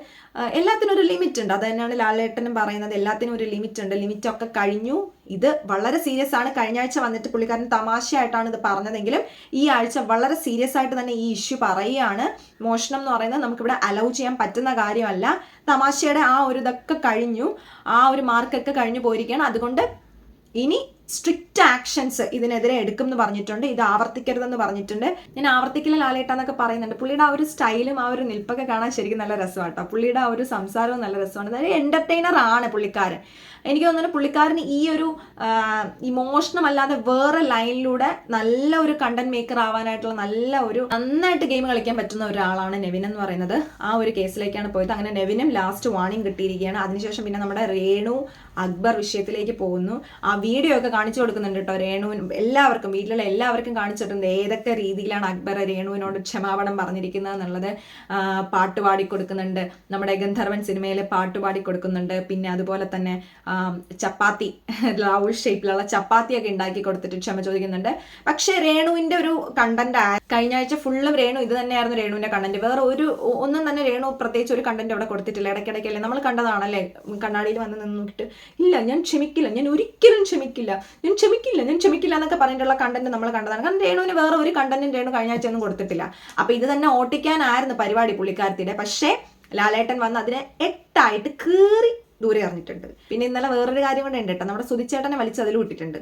എല്ലാത്തിനും ഒരു ലിമിറ്റ് ഉണ്ട്. അത് തന്നെയാണ് ലാലേട്ടനും പറയുന്നത്. എല്ലാത്തിനും ഒരു ലിമിറ്റ് ഉണ്ട്. ലിമിറ്റ് ഒക്കെ കഴിഞ്ഞു. ഇത് വളരെ സീരിയസ് ആണ്. കഴിഞ്ഞ ആഴ്ച വന്നിട്ട് പുള്ളിക്കാരൻ തമാശയായിട്ടാണ് ഇത് പറഞ്ഞതെങ്കിലും ഈ ആഴ്ച വളരെ സീരിയസ് ആയിട്ട് തന്നെ ഈ ഇഷ്യൂ പറയുകയാണ്. മോഷണം എന്ന് പറയുന്നത് നമുക്കിവിടെ അലൗ ചെയ്യാൻ പറ്റുന്ന കാര്യമല്ല. തമാശയുടെ ആ ഒരു ഇതൊക്കെ കഴിഞ്ഞു. ആ ഒരു മാർക്കൊക്കെ കഴിഞ്ഞു പോയിരിക്കുകയാണ്. അതുകൊണ്ട് ഇനി സ്ട്രിക്റ്റ് ആക്ഷൻസ് ഇതിനെതിരെ എടുക്കും എന്ന് പറഞ്ഞിട്ടുണ്ട്. ഇത് ആവർത്തിക്കരുതെന്ന് പറഞ്ഞിട്ടുണ്ട്. ഞാൻ ആവർത്തിക്കില്ല ലാലേട്ടാന്നൊക്കെ പറയുന്നുണ്ട്. പുള്ളിയുടെ ആ ഒരു സ്റ്റൈലും ആ ഒരു നിൽപ്പൊക്കെ കാണാൻ ശരിക്കും നല്ല രസമാണ് കേട്ടോ പുള്ളിയുടെ ആ ഒരു സംസാരവും നല്ല രസമാണ്. അതായത് എന്റർടൈനർ ആണ് പുള്ളിക്കാരൻ. എനിക്ക് തോന്നുന്നു പുള്ളിക്കാരന് ഈ ഒരു ഇമോഷണൽ അല്ലാതെ വേറെ ലൈനിലൂടെ നല്ല ഒരു കണ്ടന്റ് മേക്കർ ആവാനായിട്ടുള്ള നല്ല ഒരു നന്നായിട്ട് ഗെയിം കളിക്കാൻ പറ്റുന്ന ഒരാളാണ് നെവിൻ എന്ന് പറയുന്നത്. ആ ഒരു കേസിലേക്കാണ് പോയത്. അങ്ങനെ നെവിനും ലാസ്റ്റ് വാണിംഗ് കിട്ടിയിരിക്കുകയാണ്. അതിനുശേഷം പിന്നെ നമ്മുടെ രേണു അക്ബർ വിഷയത്തിലേക്ക് പോകുന്നു. ആ വീഡിയോ ഒക്കെ കാണിച്ചു കൊടുക്കുന്നുണ്ട് കേട്ടോ രേണുവിനും. എല്ലാവർക്കും വീട്ടിലുള്ള എല്ലാവർക്കും കാണിച്ചിട്ടുണ്ട് ഏതൊക്കെ രീതിയിലാണ് അക്ബർ രേണുവിനോട് ക്ഷമാപണം പറഞ്ഞിരിക്കുന്നത് എന്നുള്ളത് പാട്ട് പാടി കൊടുക്കുന്നുണ്ട്. നമ്മുടെ ഗന്ധർവൻ സിനിമയിൽ പാട്ട് പാടി കൊടുക്കുന്നുണ്ട്. പിന്നെ അതുപോലെ തന്നെ ചപ്പാത്തി ലൗൾ ഷേപ്പിലുള്ള ചപ്പാത്തിയൊക്കെ ഉണ്ടാക്കി കൊടുത്തിട്ട് ക്ഷമ ചോദിക്കുന്നുണ്ട്. പക്ഷേ രേണുവിന്റെ ഒരു കണ്ടന്റ് കഴിഞ്ഞ ആഴ്ച ഫുള്ളും രേണു ഇത് തന്നെയായിരുന്നു രേണുവിന്റെ കണ്ടന്റ് വേറെ ഒരു ഒന്നും തന്നെ രേണു പ്രത്യേകിച്ച് ഒരു കണ്ടന്റ് അവിടെ കൊടുത്തിട്ടില്ല. ഇടയ്ക്കിടയ്ക്കല്ലേ. നമ്മൾ കണ്ടതാണല്ലേ? കണ്ണാടിയിൽ വന്ന് നിന്ന് നിന്നിട്ട് ഇല്ല ഞാൻ ക്ഷമിക്കില്ല. ഞാൻ ഒരിക്കലും ക്ഷമിക്കില്ല. ഞാൻ ക്ഷമിക്കില്ല. ഞാൻ ക്ഷമിക്കില്ല എന്നൊക്കെ പറഞ്ഞിട്ടുള്ള കണ്ടന്റ് നമ്മൾ കണ്ടതാണ്. കാരണം രേണുവിന് വേറെ ഒരു കണ്ടന്റും രേണു കഴിഞ്ഞ ആഴ്ച ഒന്നും കൊടുത്തിട്ടില്ല. അപ്പൊ ഇത് തന്നെ ഓട്ടിക്കാനായിരുന്നു പരിപാടി പുള്ളിക്കാരത്തിന്റെ പക്ഷേ ലാലേട്ടൻ വന്ന് അതിനെ എട്ടായിട്ട് കീറി ദൂരെ അറിഞ്ഞിട്ടുണ്ട്. പിന്നെ ഇന്നലെ വേറൊരു കാര്യം കൂടെ ഉണ്ട് കേട്ടോ. നമ്മുടെ സുതിച്ചേട്ടനെ വലിച്ച് അതിൽ വിട്ടിട്ടുണ്ട്.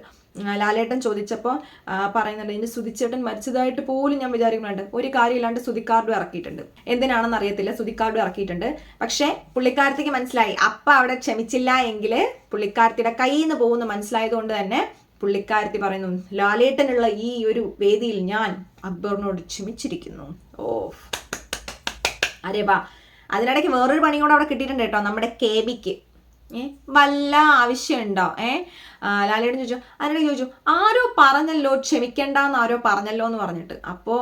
ലാലേട്ടൻ ചോദിച്ചപ്പോൾ പറയുന്നുണ്ട് ഇനി സുതിച്ചേട്ടൻ മരിച്ചതായിട്ട് പോലും ഞാൻ വിചാരിക്കുന്നുണ്ട്. ഒരു കാര്യമില്ലാണ്ട് സുതിക്കാർഡും ഇറക്കിയിട്ടുണ്ട്. എന്തിനാണെന്ന് അറിയത്തില്ല. സുതിക്കാർഡും ഇറക്കിയിട്ടുണ്ട്. പക്ഷേ പുള്ളിക്കാരത്തേക്ക് മനസ്സിലായി. അപ്പ അവിടെ ക്ഷമിച്ചില്ല എങ്കിൽ പുള്ളിക്കാരത്തിയുടെ കയ്യിൽ നിന്ന് പോകുന്നു. മനസ്സിലായതുകൊണ്ട് തന്നെ പുള്ളിക്കാരത്തി പറയുന്നു ലാലേട്ടനുള്ള ഈ ഒരു വേദിയിൽ ഞാൻ അക്ബറിനോട് ക്ഷമിച്ചിരിക്കുന്നു. ഓ അരേ ബാ അതിനിടയ്ക്ക് വേറൊരു പണി കൂടെ അവിടെ കിട്ടിയിട്ടുണ്ട് കേട്ടോ നമ്മുടെ കെ ബിക്ക് വല്ല ആവശ്യമുണ്ടോ? ഏഹ് ലാലേട്ടൻ ചോദിച്ചു ആരോട് ചോദിച്ചു? ആരോ പറഞ്ഞല്ലോ ക്ഷമിക്കണ്ടെന്ന് ആരോ പറഞ്ഞല്ലോ എന്ന് പറഞ്ഞിട്ട്. അപ്പോൾ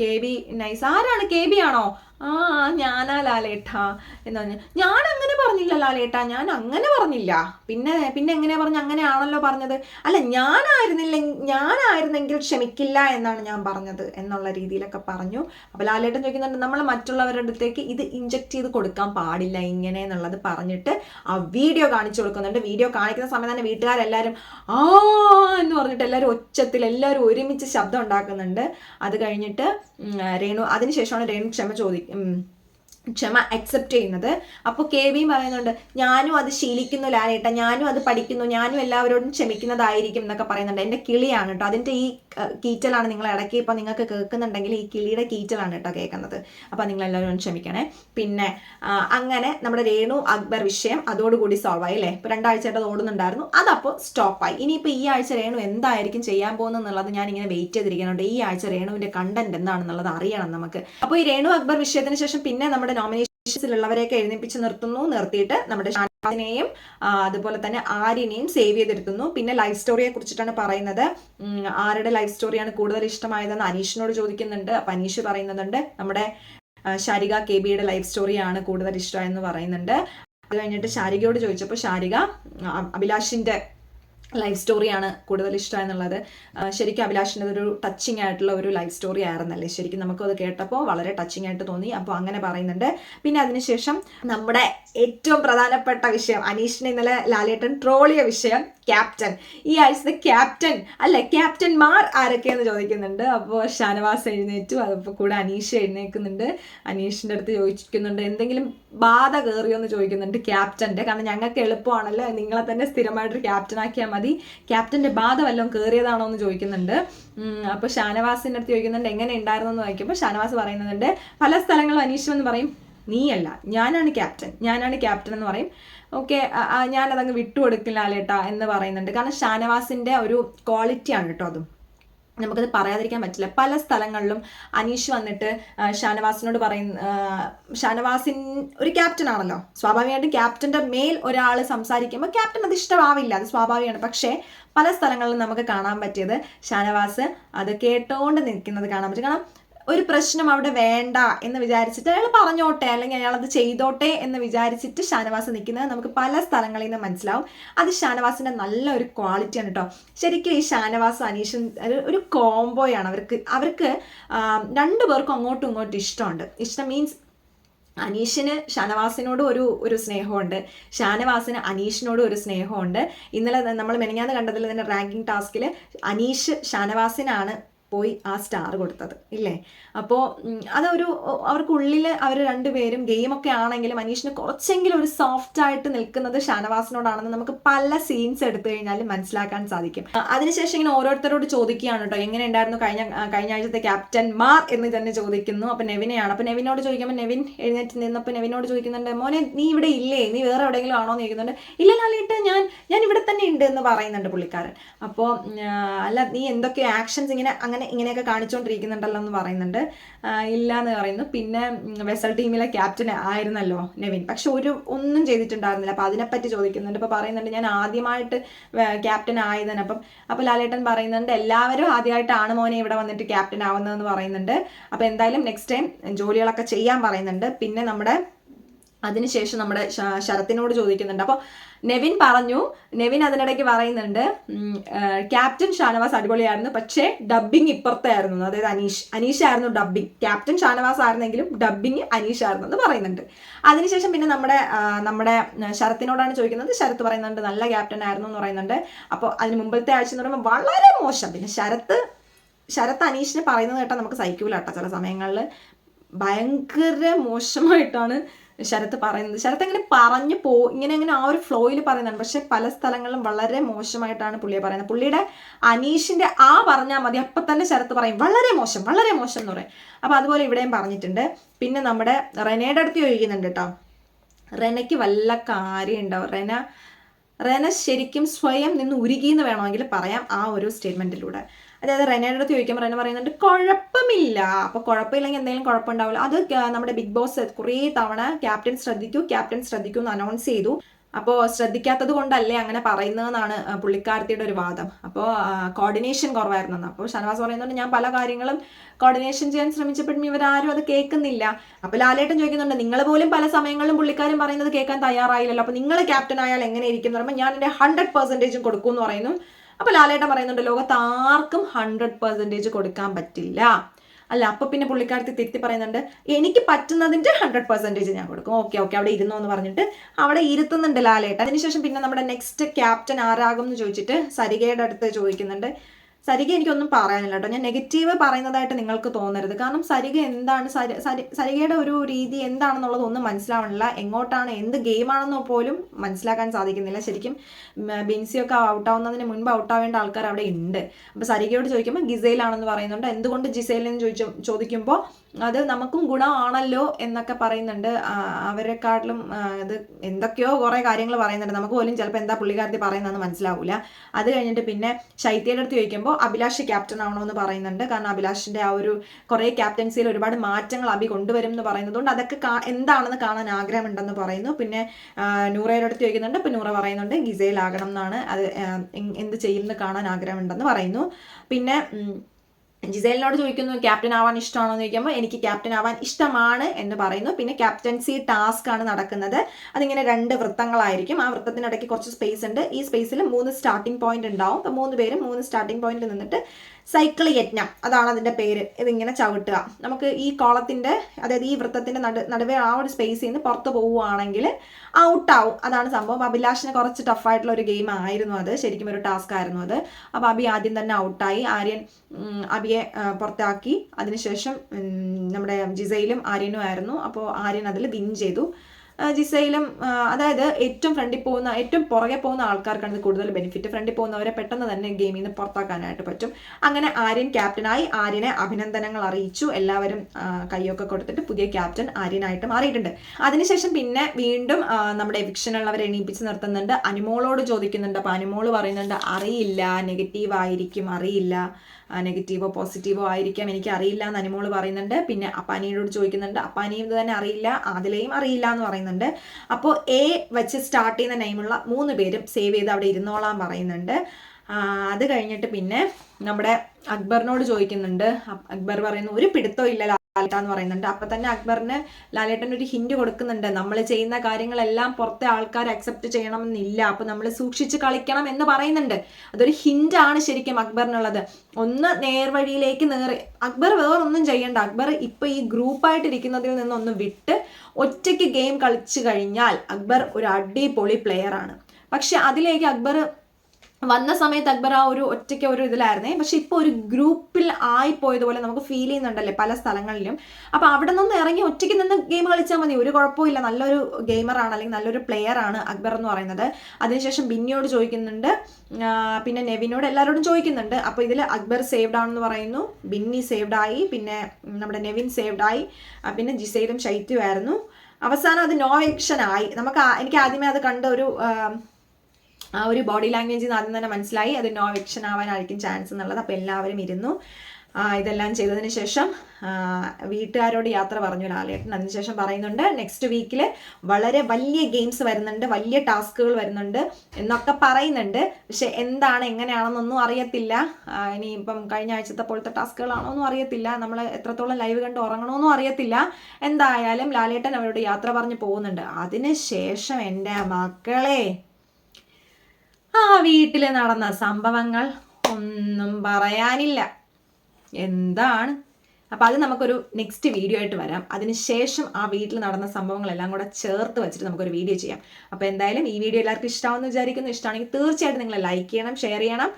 കെ ബി നൈസ് ആരാണ്? കെ ബി ആണോ? ആ ഞാനാ ലാലേട്ടാ എന്ന് പറഞ്ഞു. ഞാൻ അങ്ങനെ പറഞ്ഞില്ല ലാലേട്ടാ ഞാൻ അങ്ങനെ പറഞ്ഞില്ല. പിന്നെ പിന്നെ എങ്ങനെയാ പറഞ്ഞു? അങ്ങനെയാണല്ലോ പറഞ്ഞത്. അല്ല ഞാനായിരുന്നില്ല ഞാനായിരുന്നെങ്കിൽ ക്ഷമിക്കില്ല എന്നാണ് ഞാൻ പറഞ്ഞത് എന്നുള്ള രീതിയിലൊക്കെ പറഞ്ഞു. അപ്പോൾ ലാലേട്ടൻ ചോദിക്കുന്നുണ്ട് നമ്മൾ മറ്റുള്ളവരുടെ അടുത്തേക്ക് ഇത് ഇഞ്ചക്ട് ചെയ്ത് കൊടുക്കാൻ പാടില്ല ഇങ്ങനെ എന്നുള്ളത് പറഞ്ഞിട്ട് ആ വീഡിയോ കാണിച്ചു കൊടുക്കുന്നുണ്ട്. വീഡിയോ കാണിക്കുന്ന സമയം തന്നെ വീട്ടുകാരെല്ലാവരും ആ എന്ന് പറഞ്ഞിട്ട് എല്ലാവരും ഒച്ചത്തിൽ എല്ലാവരും ഒരുമിച്ച് ശബ്ദം ഉണ്ടാക്കുന്നുണ്ട്. അത് കഴിഞ്ഞിട്ട് രേണു അതിനുശേഷമാണ് രേണു ക്ഷമ ചോദിക്കും ക്ഷമ അക്സെപ്റ്റ് ചെയ്യുന്നത്. അപ്പോൾ കെ വിയും പറയുന്നുണ്ട് ഞാനും അത് ശീലിക്കുന്നു ലാലേട്ട ഞാനും അത് പഠിക്കുന്നു ഞാനും എല്ലാവരോടും ക്ഷമിക്കുന്നതായിരിക്കും എന്നൊക്കെ പറയുന്നുണ്ട്. എന്റെ കിളിയാണ് കേട്ടോ അതിന്റെ ഈ കീറ്റലാണ് നിങ്ങൾ ഇടയ്ക്ക് ഇപ്പോൾ നിങ്ങൾക്ക് കേൾക്കുന്നുണ്ടെങ്കിൽ ഈ കിളിയുടെ കീറ്റലാണ് കേട്ടോ കേൾക്കുന്നത്. അപ്പോൾ നിങ്ങൾ എല്ലാവരും ക്ഷമിക്കണേ. പിന്നെ അങ്ങനെ നമ്മുടെ രേണു അക്ബർ വിഷയം അതോടുകൂടി സോൾവ് ആയി അല്ലേ? ഇപ്പോൾ രണ്ടാഴ്ചയായിട്ട് അത് ഓടുന്നുണ്ടായിരുന്നു. അതപ്പോൾ സ്റ്റോപ്പായി ഇനിയിപ്പോൾ ഈ ആഴ്ച രേണു എന്തായിരിക്കും ചെയ്യാൻ പോകുന്നത് എന്നുള്ളത് ഞാൻ ഇങ്ങനെ വെയിറ്റ് ചെയ്തിരിക്കുന്നുണ്ട്. ഈ ആഴ്ച രേണുവിന്റെ കണ്ടന്റ് എന്താണെന്നുള്ളത് അറിയണം നമുക്ക്. അപ്പോൾ ഈ രേണു അക്ബർ വിഷയത്തിന് ശേഷം പിന്നെ നമ്മുടെ നോമിനേഷൻസിലുള്ളവരെയൊക്കെ എഴുന്നേപ്പിച്ച് നിർത്തുന്നു നിർത്തിയിട്ട് നമ്മുടെ ശാന്തിനെയും അതുപോലെ തന്നെ ആര്യനെയും സേവ് ചെയ്തിരുത്തുന്നു പിന്നെ ലൈഫ് സ്റ്റോറിയെ കുറിച്ചിട്ടാണ് പറയുന്നത്. ആരുടെ ലൈഫ് സ്റ്റോറിയാണ് കൂടുതൽ ഇഷ്ടമായതെന്ന് അനീഷിനോട് ചോദിക്കുന്നുണ്ട്. അപ്പൊ അനീഷ് പറയുന്നുണ്ട് നമ്മുടെ ശാരിക കെ ബിയുടെ ലൈഫ് സ്റ്റോറിയാണ് കൂടുതൽ ഇഷ്ടമായെന്ന് പറയുന്നുണ്ട്. അത് കഴിഞ്ഞിട്ട് ശാരികയോട് ചോദിച്ചപ്പോൾ ശാരിക അഭിലാഷിന്റെ ലൈഫ് സ്റ്റോറിയാണ് കൂടുതൽ ഇഷ്ടം എന്നുള്ളത് ശരിക്കും അഭിലാഷിന്റെ ഒരു ടച്ചിങ് ആയിട്ടുള്ള ഒരു ലൈഫ് സ്റ്റോറി ആയിരുന്നല്ലേ? ശരിക്കും നമുക്കത് കേട്ടപ്പോൾ വളരെ ടച്ചിങ് ആയിട്ട് തോന്നി. അപ്പോൾ അങ്ങനെ പറയുന്നുണ്ട്. പിന്നെ അതിനുശേഷം നമ്മുടെ ഏറ്റവും പ്രധാനപ്പെട്ട വിഷയം അനീഷിനെ ഇന്നലെ ലാലേട്ടൻ ട്രോളിയ വിഷയം ക്യാപ്റ്റൻ. ഈ ആഴ്ചത്തെ ക്യാപ്റ്റൻ അല്ലെ? ക്യാപ്റ്റന്മാർ ആരൊക്കെയെന്ന് ചോദിക്കുന്നുണ്ട്. അപ്പോൾ ഷാനവാസ് എഴുന്നേറ്റു. അതിപ്പോൾ കൂടെ അനീഷ് എഴുന്നേൽക്കുന്നുണ്ട്. അനീഷിന്റെ അടുത്ത് ചോദിക്കുന്നുണ്ട് എന്തെങ്കിലും ബാധ കയറിയോ? എന്ന് ചോദിക്കുന്നുണ്ട് ക്യാപ്റ്റന്റെ. കാരണം ഞങ്ങൾക്ക് എളുപ്പമാണല്ലോ. നിങ്ങളെ തന്നെ സ്ഥിരമായിട്ടൊരു ക്യാപ്റ്റൻ ആക്കിയാൽ മതി. ക്യാപ്റ്റന്റെ ബാധ വല്ലതും കയറിയതാണോ എന്ന് ചോദിക്കുന്നുണ്ട്. അപ്പൊ അപ്പോൾ ഷാനവാസിന്റെ അടുത്ത് ചോദിക്കുന്നുണ്ട് എങ്ങനെ ഉണ്ടായിരുന്നു എന്ന് ചോദിക്കുമ്പോൾ ഷാനവാസ് പറയുന്നുണ്ട് പല സ്ഥലങ്ങളും അനീഷ് എന്ന് പറയും. നീയല്ല ഞാനാണ് ക്യാപ്റ്റൻ. ഞാനാണ് ക്യാപ്റ്റൻ എന്ന് പറയും. ഓക്കെ ഞാനതങ്ങ് വിട്ടുകൊടുക്കില്ല ലേട്ടാ എന്ന് പറയുന്നുണ്ട്. കാരണം ഷാനവാസിന്റെ ഒരു ക്വാളിറ്റിയാണ് കേട്ടോ അതും. നമുക്കത് പറയാതിരിക്കാൻ പറ്റില്ല. പല സ്ഥലങ്ങളിലും അനീഷ് വന്നിട്ട് ഷാനവാസിനോട് പറയുന്ന ഷാനവാസിൻ ഒരു ക്യാപ്റ്റൻ ആണല്ലോ. സ്വാഭാവികമായിട്ടും ക്യാപ്റ്റന്റെ മേൽ ഒരാൾ സംസാരിക്കുമ്പോൾ ക്യാപ്റ്റൻ അത് ഇഷ്ടമാവില്ല. അത് സ്വാഭാവികമാണ്. പക്ഷേ പല സ്ഥലങ്ങളിലും നമുക്ക് കാണാൻ പറ്റിയത് ഷാനവാസ് അത് കേട്ടോണ്ട് നിൽക്കുന്നത് കാണാൻ പറ്റും. കാരണം ഒരു പ്രശ്നം അവിടെ വേണ്ട എന്ന് വിചാരിച്ചിട്ട് അയാൾ പറഞ്ഞോട്ടെ അല്ലെങ്കിൽ അയാൾ അത് ചെയ്തോട്ടെ എന്ന് വിചാരിച്ചിട്ട് ഷാനവാസ് നിൽക്കുന്നത് നമുക്ക് പല സ്ഥലങ്ങളിൽ നിന്ന് മനസ്സിലാവും. അത് ഷാനവാസിന്റെ നല്ല ഒരു ക്വാളിറ്റിയാണ് കേട്ടോ ശരിക്കും ഈ ഷാനവാസ് അനീഷും ഒരു- ഒരു കോംബോയാണ് അവർക്ക് അവർക്ക് രണ്ടു പേർക്കും അങ്ങോട്ടും ഇങ്ങോട്ടും ഇഷ്ടമുണ്ട്. ഇഷ്ടം മീൻസ് അനീഷിന് ഷാനവാസിനോട് ഒരു ഒരു സ്നേഹമുണ്ട്. ഷാനവാസിന് അനീഷിനോട് ഒരു സ്നേഹമുണ്ട്. ഇന്നലെ നമ്മൾ മെനങ്ങാന്ന് കണ്ടതിൽ തന്നെ റാങ്കിങ് ടാസ്കിൽ അനീഷ് ഷാനവാസിനാണ് പോയി ആ സ്റ്റാർ കൊടുത്തത് ഇല്ലേ? അപ്പോൾ അതൊരു അവർക്കുള്ളിൽ അവർ രണ്ടുപേരും ഗെയിമൊക്കെ ആണെങ്കിലും അനീഷിന് കുറച്ചെങ്കിലും ഒരു സോഫ്റ്റ് ആയിട്ട് നിൽക്കുന്നത് ഷാനവാസിനോടാണെന്ന് നമുക്ക് പല സീൻസ് എടുത്തു കഴിഞ്ഞാലും മനസ്സിലാക്കാൻ സാധിക്കും. അതിനുശേഷം ഇങ്ങനെ ഓരോരുത്തരോട് ചോദിക്കുകയാണ് കേട്ടോ എങ്ങനെ ഉണ്ടായിരുന്നു കഴിഞ്ഞ കഴിഞ്ഞ ആഴ്ചത്തെ ക്യാപ്റ്റന്മാർ എന്ന് തന്നെ ചോദിക്കുന്നു. അപ്പൊ നെവിനെയാണ് അപ്പൊ നെവിനോട് ചോദിക്കുമ്പോൾ നെവിൻ എഴുന്നേറ്റ് നിന്നപ്പോൾ നെവിനോട് ചോദിക്കുന്നുണ്ട് മോനെ നീ ഇവിടെ ഇല്ലേ? നീ വേറെ എവിടെയെങ്കിലും ആണോ? എന്ന് ചോദിക്കുന്നുണ്ട് ഇല്ല ലാലിട്ട് ഞാൻ ഞാൻ ഇവിടെ തന്നെ ഉണ്ട് എന്ന് പറയുന്നുണ്ട് പുള്ളിക്കാരൻ. അപ്പോൾ അല്ല നീ എന്തൊക്കെ ആക്ഷൻസ് ഇങ്ങനെ അങ്ങനെ ഇങ്ങനെയൊക്കെ കാണിച്ചുകൊണ്ടിരിക്കുന്നുണ്ടല്ലോ എന്ന് പറയുന്നുണ്ട്. ഇല്ല എന്ന് പറയുന്നു. പിന്നെ വെസൽ ടീമിലെ ക്യാപ്റ്റൻ ആയിരുന്നല്ലോ നെവിൻ. പക്ഷെ ഒരു ഒന്നും ചെയ്തിട്ടുണ്ടായിരുന്നില്ല. അപ്പോൾ അതിനെപ്പറ്റി ചോദിക്കുന്നുണ്ട്. ഇപ്പോൾ പറയുന്നുണ്ട് ഞാൻ ആദ്യമായിട്ട് ക്യാപ്റ്റൻ ആയതിന് അപ്പം അപ്പോൾ ലാലേട്ടൻ പറയുന്നുണ്ട് എല്ലാവരും ആദ്യമായിട്ടാണ് മോനെ ഇവിടെ വന്നിട്ട് ക്യാപ്റ്റൻ ആവുന്നതെന്ന് പറയുന്നുണ്ട്. അപ്പോൾ എന്തായാലും നെക്സ്റ്റ് ടൈം ജോലികളൊക്കെ ചെയ്യാൻ പറയുന്നുണ്ട്. പിന്നെ നമ്മുടെ അതിനുശേഷം നമ്മുടെ ശരത്തിനോട് ചോദിക്കുന്നുണ്ട്. അപ്പോൾ നെവിൻ പറഞ്ഞു നെവിൻ അതിനിടയ്ക്ക് പറയുന്നുണ്ട് ക്യാപ്റ്റൻ ഷാനവാസ് അടിപൊളിയായിരുന്നു പക്ഷേ ഡബ്ബിങ് ഇപ്പുറത്തായിരുന്നു. അതായത് അനീഷ് അനീഷ് ആയിരുന്നു ഡബ്ബിങ് ക്യാപ്റ്റൻ ഷാനവാസ് ആയിരുന്നെങ്കിലും ഡബ്ബിങ് അനീഷ് ആയിരുന്നു എന്ന് പറയുന്നുണ്ട്. അതിനുശേഷം പിന്നെ നമ്മുടെ നമ്മുടെ ശരത്തിനോടാണ് ചോദിക്കുന്നത്. ശരത്ത് പറയുന്നുണ്ട് നല്ല ക്യാപ്റ്റൻ ആയിരുന്നു എന്ന് പറയുന്നുണ്ട്. അപ്പോൾ അതിന് മുമ്പത്തെ ആഴ്ച എന്ന് പറയുമ്പോൾ വളരെ മോശം. പിന്നെ ശരത്ത് ശരത്ത് അനീഷിനെ പറയുന്നത് കേട്ടാൽ നമുക്ക് സഹിക്കൂല കേട്ടോ ചില സമയങ്ങളിൽ. ഭയങ്കര മോശമായിട്ടാണ് ശരത്ത് പറയുന്നത്. ശരത്ത് അങ്ങനെ പറഞ്ഞു പോ ഇങ്ങനെ അങ്ങനെ ആ ഒരു ഫ്ലോയിൽ പറയുന്നതാണ്. പക്ഷെ പല സ്ഥലങ്ങളിലും വളരെ മോശമായിട്ടാണ് പുള്ളിയെ പറയുന്നത്. പുള്ളിയുടെ അനീഷിന്റെ ആ പറഞ്ഞാൽ മതി അപ്പൊ തന്നെ ശരത്ത് പറയും വളരെ മോശം വളരെ മോശം എന്ന് പറയും. അപ്പൊ അതുപോലെ ഇവിടെയും പറഞ്ഞിട്ടുണ്ട്. പിന്നെ നമ്മുടെ റെനയുടെ അടുത്ത് ചോദിക്കുന്നുണ്ട് കേട്ടോ. റെനയ്ക്ക് വല്ല കാര്യം ഉണ്ടാവും റെന റെന ശരിക്കും സ്വയം നിന്ന് ഉരുകി എന്ന് വേണമെങ്കിൽ പറയാം ആ ഒരു സ്റ്റേറ്റ്മെന്റിലൂടെ അതായത് റെനയുടെ അടുത്ത് ചോദിക്കുമ്പോൾ റെന പറയുന്നുണ്ട് കുഴപ്പമില്ല. അപ്പോൾ കുഴപ്പമില്ലെങ്കിൽ എന്തെങ്കിലും കുഴപ്പമുണ്ടാവില്ല. അത് നമ്മുടെ ബിഗ് ബോസ് കുറേ തവണ ക്യാപ്റ്റൻ ശ്രദ്ധിക്കൂ ക്യാപ്റ്റൻ ശ്രദ്ധിക്കൂ എന്ന് അനൗൺസ് ചെയ്തു. അപ്പോൾ ശ്രദ്ധിക്കാത്തത് കൊണ്ടല്ലേ അങ്ങനെ പറയുന്നതെന്നാണ് പുള്ളിക്കാരത്തിയുടെ ഒരു വാദം. അപ്പോൾ കോർഡിനേഷൻ കുറവായിരുന്നു അപ്പോൾ ഷനവാസ് പറയുന്നുണ്ട് ഞാൻ പല കാര്യങ്ങളും കോർഡിനേഷൻ ചെയ്യാൻ ശ്രമിച്ചപ്പോഴും ഇവരാരും അത് കേൾക്കുന്നില്ല. അപ്പോൾ ലാലേട്ടൻ ചോദിക്കുന്നുണ്ട് നിങ്ങൾ പോലും പല സമയങ്ങളിലും പുള്ളിക്കാരും പറയുന്നത് കേൾക്കാൻ തയ്യാറായില്ലല്ലോ? അപ്പോൾ നിങ്ങൾ ക്യാപ്റ്റൻ ആയാൽ എങ്ങനെ ഇരിക്കും? എന്ന് പറയുമ്പോൾ ഞാൻ എന്റെ ഹൺഡ്രഡ് പെർസെന്റേജും കൊടുക്കും എന്ന് പറയുന്നു. അപ്പോൾ ലാലേട്ടൻ പറയുന്നുണ്ട് ലോകത്ത് ആർക്കും ഹൺഡ്രഡ് പെർസെന്റേജ് കൊടുക്കാൻ പറ്റില്ല. അല്ല അപ്പൊ പിന്നെ പുള്ളിക്കാരത്തി തിരുത്തി പറയുന്നുണ്ട് എനിക്ക് പറ്റുന്നതിന്റെ ഹൺഡ്രഡ് പെർസെന്റേജ് ഞാൻ കൊടുക്കും. ഓക്കെ ഓക്കെ അവിടെ ഇരുന്നോ എന്ന് പറഞ്ഞിട്ട് അവിടെ ഇരുത്തുന്നുണ്ട് ലാലേട്ടൻ. അതിനുശേഷം പിന്നെ നമ്മുടെ നെക്സ്റ്റ് ക്യാപ്റ്റൻ ആരാകും എന്ന് ചോദിച്ചിട്ട് സരികയുടെ അടുത്ത് ചോദിക്കുന്നുണ്ട് സരിക എനിക്കൊന്നും പറയാനില്ല കേട്ടോ. ഞാൻ നെഗറ്റീവ് പറയുന്നതായിട്ട് നിങ്ങൾക്ക് തോന്നരുത്. കാരണം സരിക എന്താണ് സരി സരി- സരികയുടെ ഒരു രീതി എന്താണെന്നുള്ളത് ഒന്നും മനസ്സിലാവണില്ല. എങ്ങോട്ടാണ് എന്ത് ഗെയിമാണെന്നോ പോലും മനസ്സിലാക്കാൻ സാധിക്കുന്നില്ല ശരിക്കും. ബിൻസിയൊക്കെ ഔട്ടാവുന്നതിന് മുൻപ് ഔട്ടാവേണ്ട ആൾക്കാർ അവിടെ ഉണ്ട്. അപ്പോൾ സരികയോട് ചോദിക്കുമ്പോൾ ഗിസൈലാണെന്ന് പറയുന്നുണ്ട്. എന്തുകൊണ്ട് ജിസൈലെന്ന് ചോദിച്ചു ചോദിക്കുമ്പോൾ അത് നമുക്കും ഗുണമാണല്ലോ എന്നൊക്കെ പറയുന്നുണ്ട്. അവരെക്കാട്ടിലും ഇത് എന്തൊക്കെയോ കുറേ കാര്യങ്ങൾ പറയുന്നുണ്ട്. നമുക്ക് പോലും ചിലപ്പോൾ എന്താ പുള്ളിക്കാരത്തി പറയുന്നതെന്ന് മനസ്സിലാവില്ല അത് കഴിഞ്ഞിട്ട് പിന്നെ ശൈത്യയുടെ അടുത്ത് ചോദിക്കുമ്പോൾ അഭിലാഷ് ക്യാപ്റ്റൻ ആവണമെന്ന് പറയുന്നുണ്ട്. കാരണം അഭിലാഷിന്റെ ആ ഒരു കുറേ ക്യാപ്റ്റൻസിയിൽ ഒരുപാട് മാറ്റങ്ങൾ അഭി കൊണ്ടുവരും എന്ന് പറയുന്നതുകൊണ്ട് അതൊക്കെ എന്താണെന്ന് കാണാൻ ആഗ്രഹമുണ്ടെന്ന് പറയുന്നു. പിന്നെ നൂറയുടെ അടുത്ത് ചോദിക്കുന്നുണ്ട്. അപ്പോൾ നൂറ പറയുന്നുണ്ട് ഗിസയിലാകണം എന്നാണ്. അത് എന്ത് ചെയ്യുമെന്ന് കാണാൻ ആഗ്രഹമുണ്ടെന്ന് പറയുന്നു. പിന്നെ ജിസേലിനോട് ചോദിക്കുന്നു ക്യാപ്റ്റൻ ആവാൻ ഇഷ്ടമാണോ എന്ന് ചോദിക്കുമ്പോൾ എനിക്ക് ക്യാപ്റ്റൻ ആവാൻ ഇഷ്ടമാണ് എന്ന് പറയുന്നു. പിന്നെ ക്യാപ്റ്റൻസി ടാസ്ക് ആണ് നടക്കുന്നത്. അതിങ്ങനെ രണ്ട് വൃത്തങ്ങളായിരിക്കും. ആ വൃത്തത്തിനിടയ്ക്ക് കുറച്ച് സ്പേസ് ഉണ്ട്. ഈ സ്പേസിൽ മൂന്ന് സ്റ്റാർട്ടിംഗ് പോയിന്റ് ഉണ്ടാവും. അപ്പോൾ മൂന്ന് പേരും മൂന്ന് സ്റ്റാർട്ടിംഗ് പോയിന്റിൽ നിന്നിട്ട് സൈക്കിൾ യജ്ഞം അതാണ് അതിന്റെ പേര്. ഇതിങ്ങനെ ചവിട്ടുക. നമുക്ക് ഈ കോളത്തിന്റെ അതായത് ഈ വൃത്തത്തിന്റെ നടു നടുവേ ആ ഒരു സ്പേസിൽ നിന്ന് പുറത്ത് പോവുകയാണെങ്കിൽ ഔട്ടാവും അതാണ് സംഭവം. അഭിലാഷിന് കുറച്ച് ടഫായിട്ടുള്ള ഒരു ഗെയിം ആയിരുന്നു അത്. ശരിക്കും ഒരു ടാസ്ക് ആയിരുന്നു അത്. അപ്പോൾ അബി ആദ്യം തന്നെ ഔട്ടായി ആര്യൻ അബിയെ പുറത്താക്കി. അതിനുശേഷം നമ്മുടെ ജിസയിലും ആര്യനും ആയിരുന്നു അപ്പോൾ ആര്യൻ അതിൽ വിൻ ചെയ്തു. ജിസയിലും അതായത് ഏറ്റവും ഫ്രണ്ടിൽ പോകുന്ന ഏറ്റവും പുറകെ പോകുന്ന ആൾക്കാർക്കാണ് ഇത് കൂടുതൽ ബെനിഫിറ്റ്. ഫ്രണ്ടിൽ പോകുന്നവരെ പെട്ടെന്ന് തന്നെ ഗെയിമിൽ നിന്ന് പുറത്താക്കാനായിട്ട് പറ്റും. അങ്ങനെ ആര്യൻ ക്യാപ്റ്റനായി ആര്യനെ അഭിനന്ദനങ്ങൾ അറിയിച്ചു. എല്ലാവരും കൈയൊക്കെ കൊടുത്തിട്ട് പുതിയ ക്യാപ്റ്റൻ ആര്യനായിട്ട് മാറിയിട്ടുണ്ട്. അതിനുശേഷം പിന്നെ വീണ്ടും നമ്മുടെ എവിക്ഷനുള്ളവരെ എണീപ്പിച്ച് നിർത്തുന്നുണ്ട്. അനുമോളോട് ചോദിക്കുന്നുണ്ട്. അപ്പോൾ അനുമോൾ പറയുന്നുണ്ട് അറിയില്ല നെഗറ്റീവ് ആയിരിക്കും അറിയില്ല. നെഗറ്റീവോ പോസിറ്റീവോ ആയിരിക്കാം. എനിക്ക് അറിയില്ല എന്ന് അനുമോൾ പറയുന്നുണ്ട്. പിന്നെ അപ്പാനിയോട് ചോദിക്കുന്നുണ്ട് അപ്പാനിയും തന്നെ അറിയില്ല ആദിലയും അറിയില്ല എന്ന് പറയുന്നുണ്ട്. അപ്പോൾ എ വെച്ച് സ്റ്റാർട്ട് ചെയ്യുന്ന നെയിമുള്ള മൂന്ന് പേരും സേവ് ചെയ്ത് അവിടെ ഇരുന്നോളാൻ പറയുന്നുണ്ട്. അത് കഴിഞ്ഞിട്ട് പിന്നെ നമ്മുടെ അക്ബറിനോട് ചോദിക്കുന്നുണ്ട്. അക്ബർ പറയുന്നു ഒരു പിടുത്തവും ഇല്ല ലാലേട്ട എന്ന് പറയുന്നുണ്ട്. അപ്പൊ തന്നെ അക്ബറിന് ലാലേട്ടൻ ഒരു ഹിന്റ് കൊടുക്കുന്നുണ്ട്. നമ്മൾ ചെയ്യുന്ന കാര്യങ്ങളെല്ലാം പുറത്തെ ആൾക്കാർ അക്സെപ്റ്റ് ചെയ്യണമെന്നില്ല. അപ്പൊ നമ്മൾ സൂക്ഷിച്ച് കളിക്കണം എന്ന് പറയുന്നുണ്ട്. അതൊരു ഹിന്റ് ആണ് ശരിക്കും അക്ബറിനുള്ളത്. ഒന്ന് നേർവഴിയിലേക്ക് നേറി. അക്ബർ വേറൊന്നും ചെയ്യണ്ട. അക്ബർ ഇപ്പൊ ഈ ഗ്രൂപ്പായിട്ടിരിക്കുന്നതിൽ നിന്നൊന്ന് വിട്ട് ഒറ്റയ്ക്ക് ഗെയിം കളിച്ചു കഴിഞ്ഞാൽ അക്ബർ ഒരു അടിപൊളി പ്ലെയർ ആണ്. പക്ഷെ അതിലേക്ക് അക്ബർ വന്ന സമയത്ത് അക്ബർ ആ ഒരു ഒറ്റയ്ക്ക് ഒരു ഇതിലായിരുന്നേ. പക്ഷെ ഇപ്പോൾ ഒരു ഗ്രൂപ്പിൽ ആയി പോയതുപോലെ നമുക്ക് ഫീൽ ചെയ്യുന്നുണ്ടല്ലേ പല സ്ഥലങ്ങളിലും. അപ്പോൾ അവിടെ നിന്ന് ഇറങ്ങി ഒറ്റയ്ക്ക് നിന്ന് ഗെയിം കളിച്ചാൽ മതി. ഒരു കുഴപ്പമില്ല. നല്ലൊരു ഗെയിമറാണ് അല്ലെങ്കിൽ നല്ലൊരു പ്ലെയർ ആണ് അക്ബർ എന്ന് പറയുന്നത്. അതിനുശേഷം ബിന്നിയോട് ചോദിക്കുന്നുണ്ട്. പിന്നെ നെവിനോട് എല്ലാവരോടും ചോദിക്കുന്നുണ്ട്. അപ്പോൾ ഇതിൽ അക്ബർ സേവ്ഡ് ആണെന്ന് പറയുന്നു. ബിന്നി സേവ്ഡ് ആയി. പിന്നെ നമ്മുടെ നെവിൻ സേവ്ഡ് ആയി. പിന്നെ ജിസൈലും ആയിരുന്നു. അവസാനം അത് നോ ആയി. നമുക്ക് എനിക്ക് ആദ്യമേ അത് കണ്ട ഒരു ആ, ഒരു ബോഡി ലാംഗ്വേജ് ആദ്യം തന്നെ മനസ്സിലായി. അത് നോ എക്ഷൻ ആവാനായിരിക്കും ചാൻസ് എന്നുള്ളത്. അപ്പോൾ എല്ലാവരും ഇരുന്നു. ഇതെല്ലാം ചെയ്തതിന് ശേഷം വീട്ടുകാരോട് യാത്ര പറഞ്ഞു. ലാലേട്ടൻ അതിനുശേഷം പറയുന്നുണ്ട് നെക്സ്റ്റ് വീക്കിൽ വളരെ വലിയ ഗെയിംസ് വരുന്നുണ്ട് വലിയ ടാസ്കുകൾ വരുന്നുണ്ട് എന്നൊക്കെ പറയുന്നുണ്ട്. പക്ഷെ എന്താണ് എങ്ങനെയാണെന്നൊന്നും അറിയത്തില്ല. ഇനി ഇപ്പം കഴിഞ്ഞ ആഴ്ചത്തെ പോലത്തെ ടാസ്കുകളാണോ ഒന്നും അറിയത്തില്ല. നമ്മൾ എത്രത്തോളം ലൈവ് കണ്ട് ഉറങ്ങണമെന്നും അറിയത്തില്ല. എന്തായാലും ലാലേട്ടൻ അവരോട് യാത്ര പറഞ്ഞു പോകുന്നുണ്ട്. അതിനുശേഷം എന്റെ മക്കളെ ആ വീട്ടിൽ നടന്ന സംഭവങ്ങൾ ഒന്നും പറയാനില്ല. എന്താണ്? അപ്പോൾ അത് നമുക്കൊരു നെക്സ്റ്റ് വീഡിയോ ആയിട്ട് വരാം. അതിനുശേഷം ആ വീട്ടിൽ നടന്ന സംഭവങ്ങളെല്ലാം കൂടെ ചേർത്ത് വെച്ചിട്ട് നമുക്കൊരു വീഡിയോ ചെയ്യാം. അപ്പോൾ എന്തായാലും ഈ വീഡിയോ എല്ലാവർക്കും ഇഷ്ടമാണെന്ന് വിചാരിക്കുന്നു. ഇഷ്ടമാണെങ്കിൽ തീർച്ചയായിട്ടും നിങ്ങൾ ലൈക്ക് ചെയ്യണം ഷെയർ ചെയ്യണം.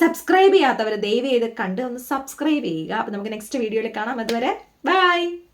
സബ്സ്ക്രൈബ് ചെയ്യാത്തവർ ദയവ് ചെയ്ത് കണ്ട് ഒന്ന് സബ്സ്ക്രൈബ് ചെയ്യുക. അപ്പോൾ നമുക്ക് നെക്സ്റ്റ് വീഡിയോയിൽ കാണാം. അതുവരെ ബൈ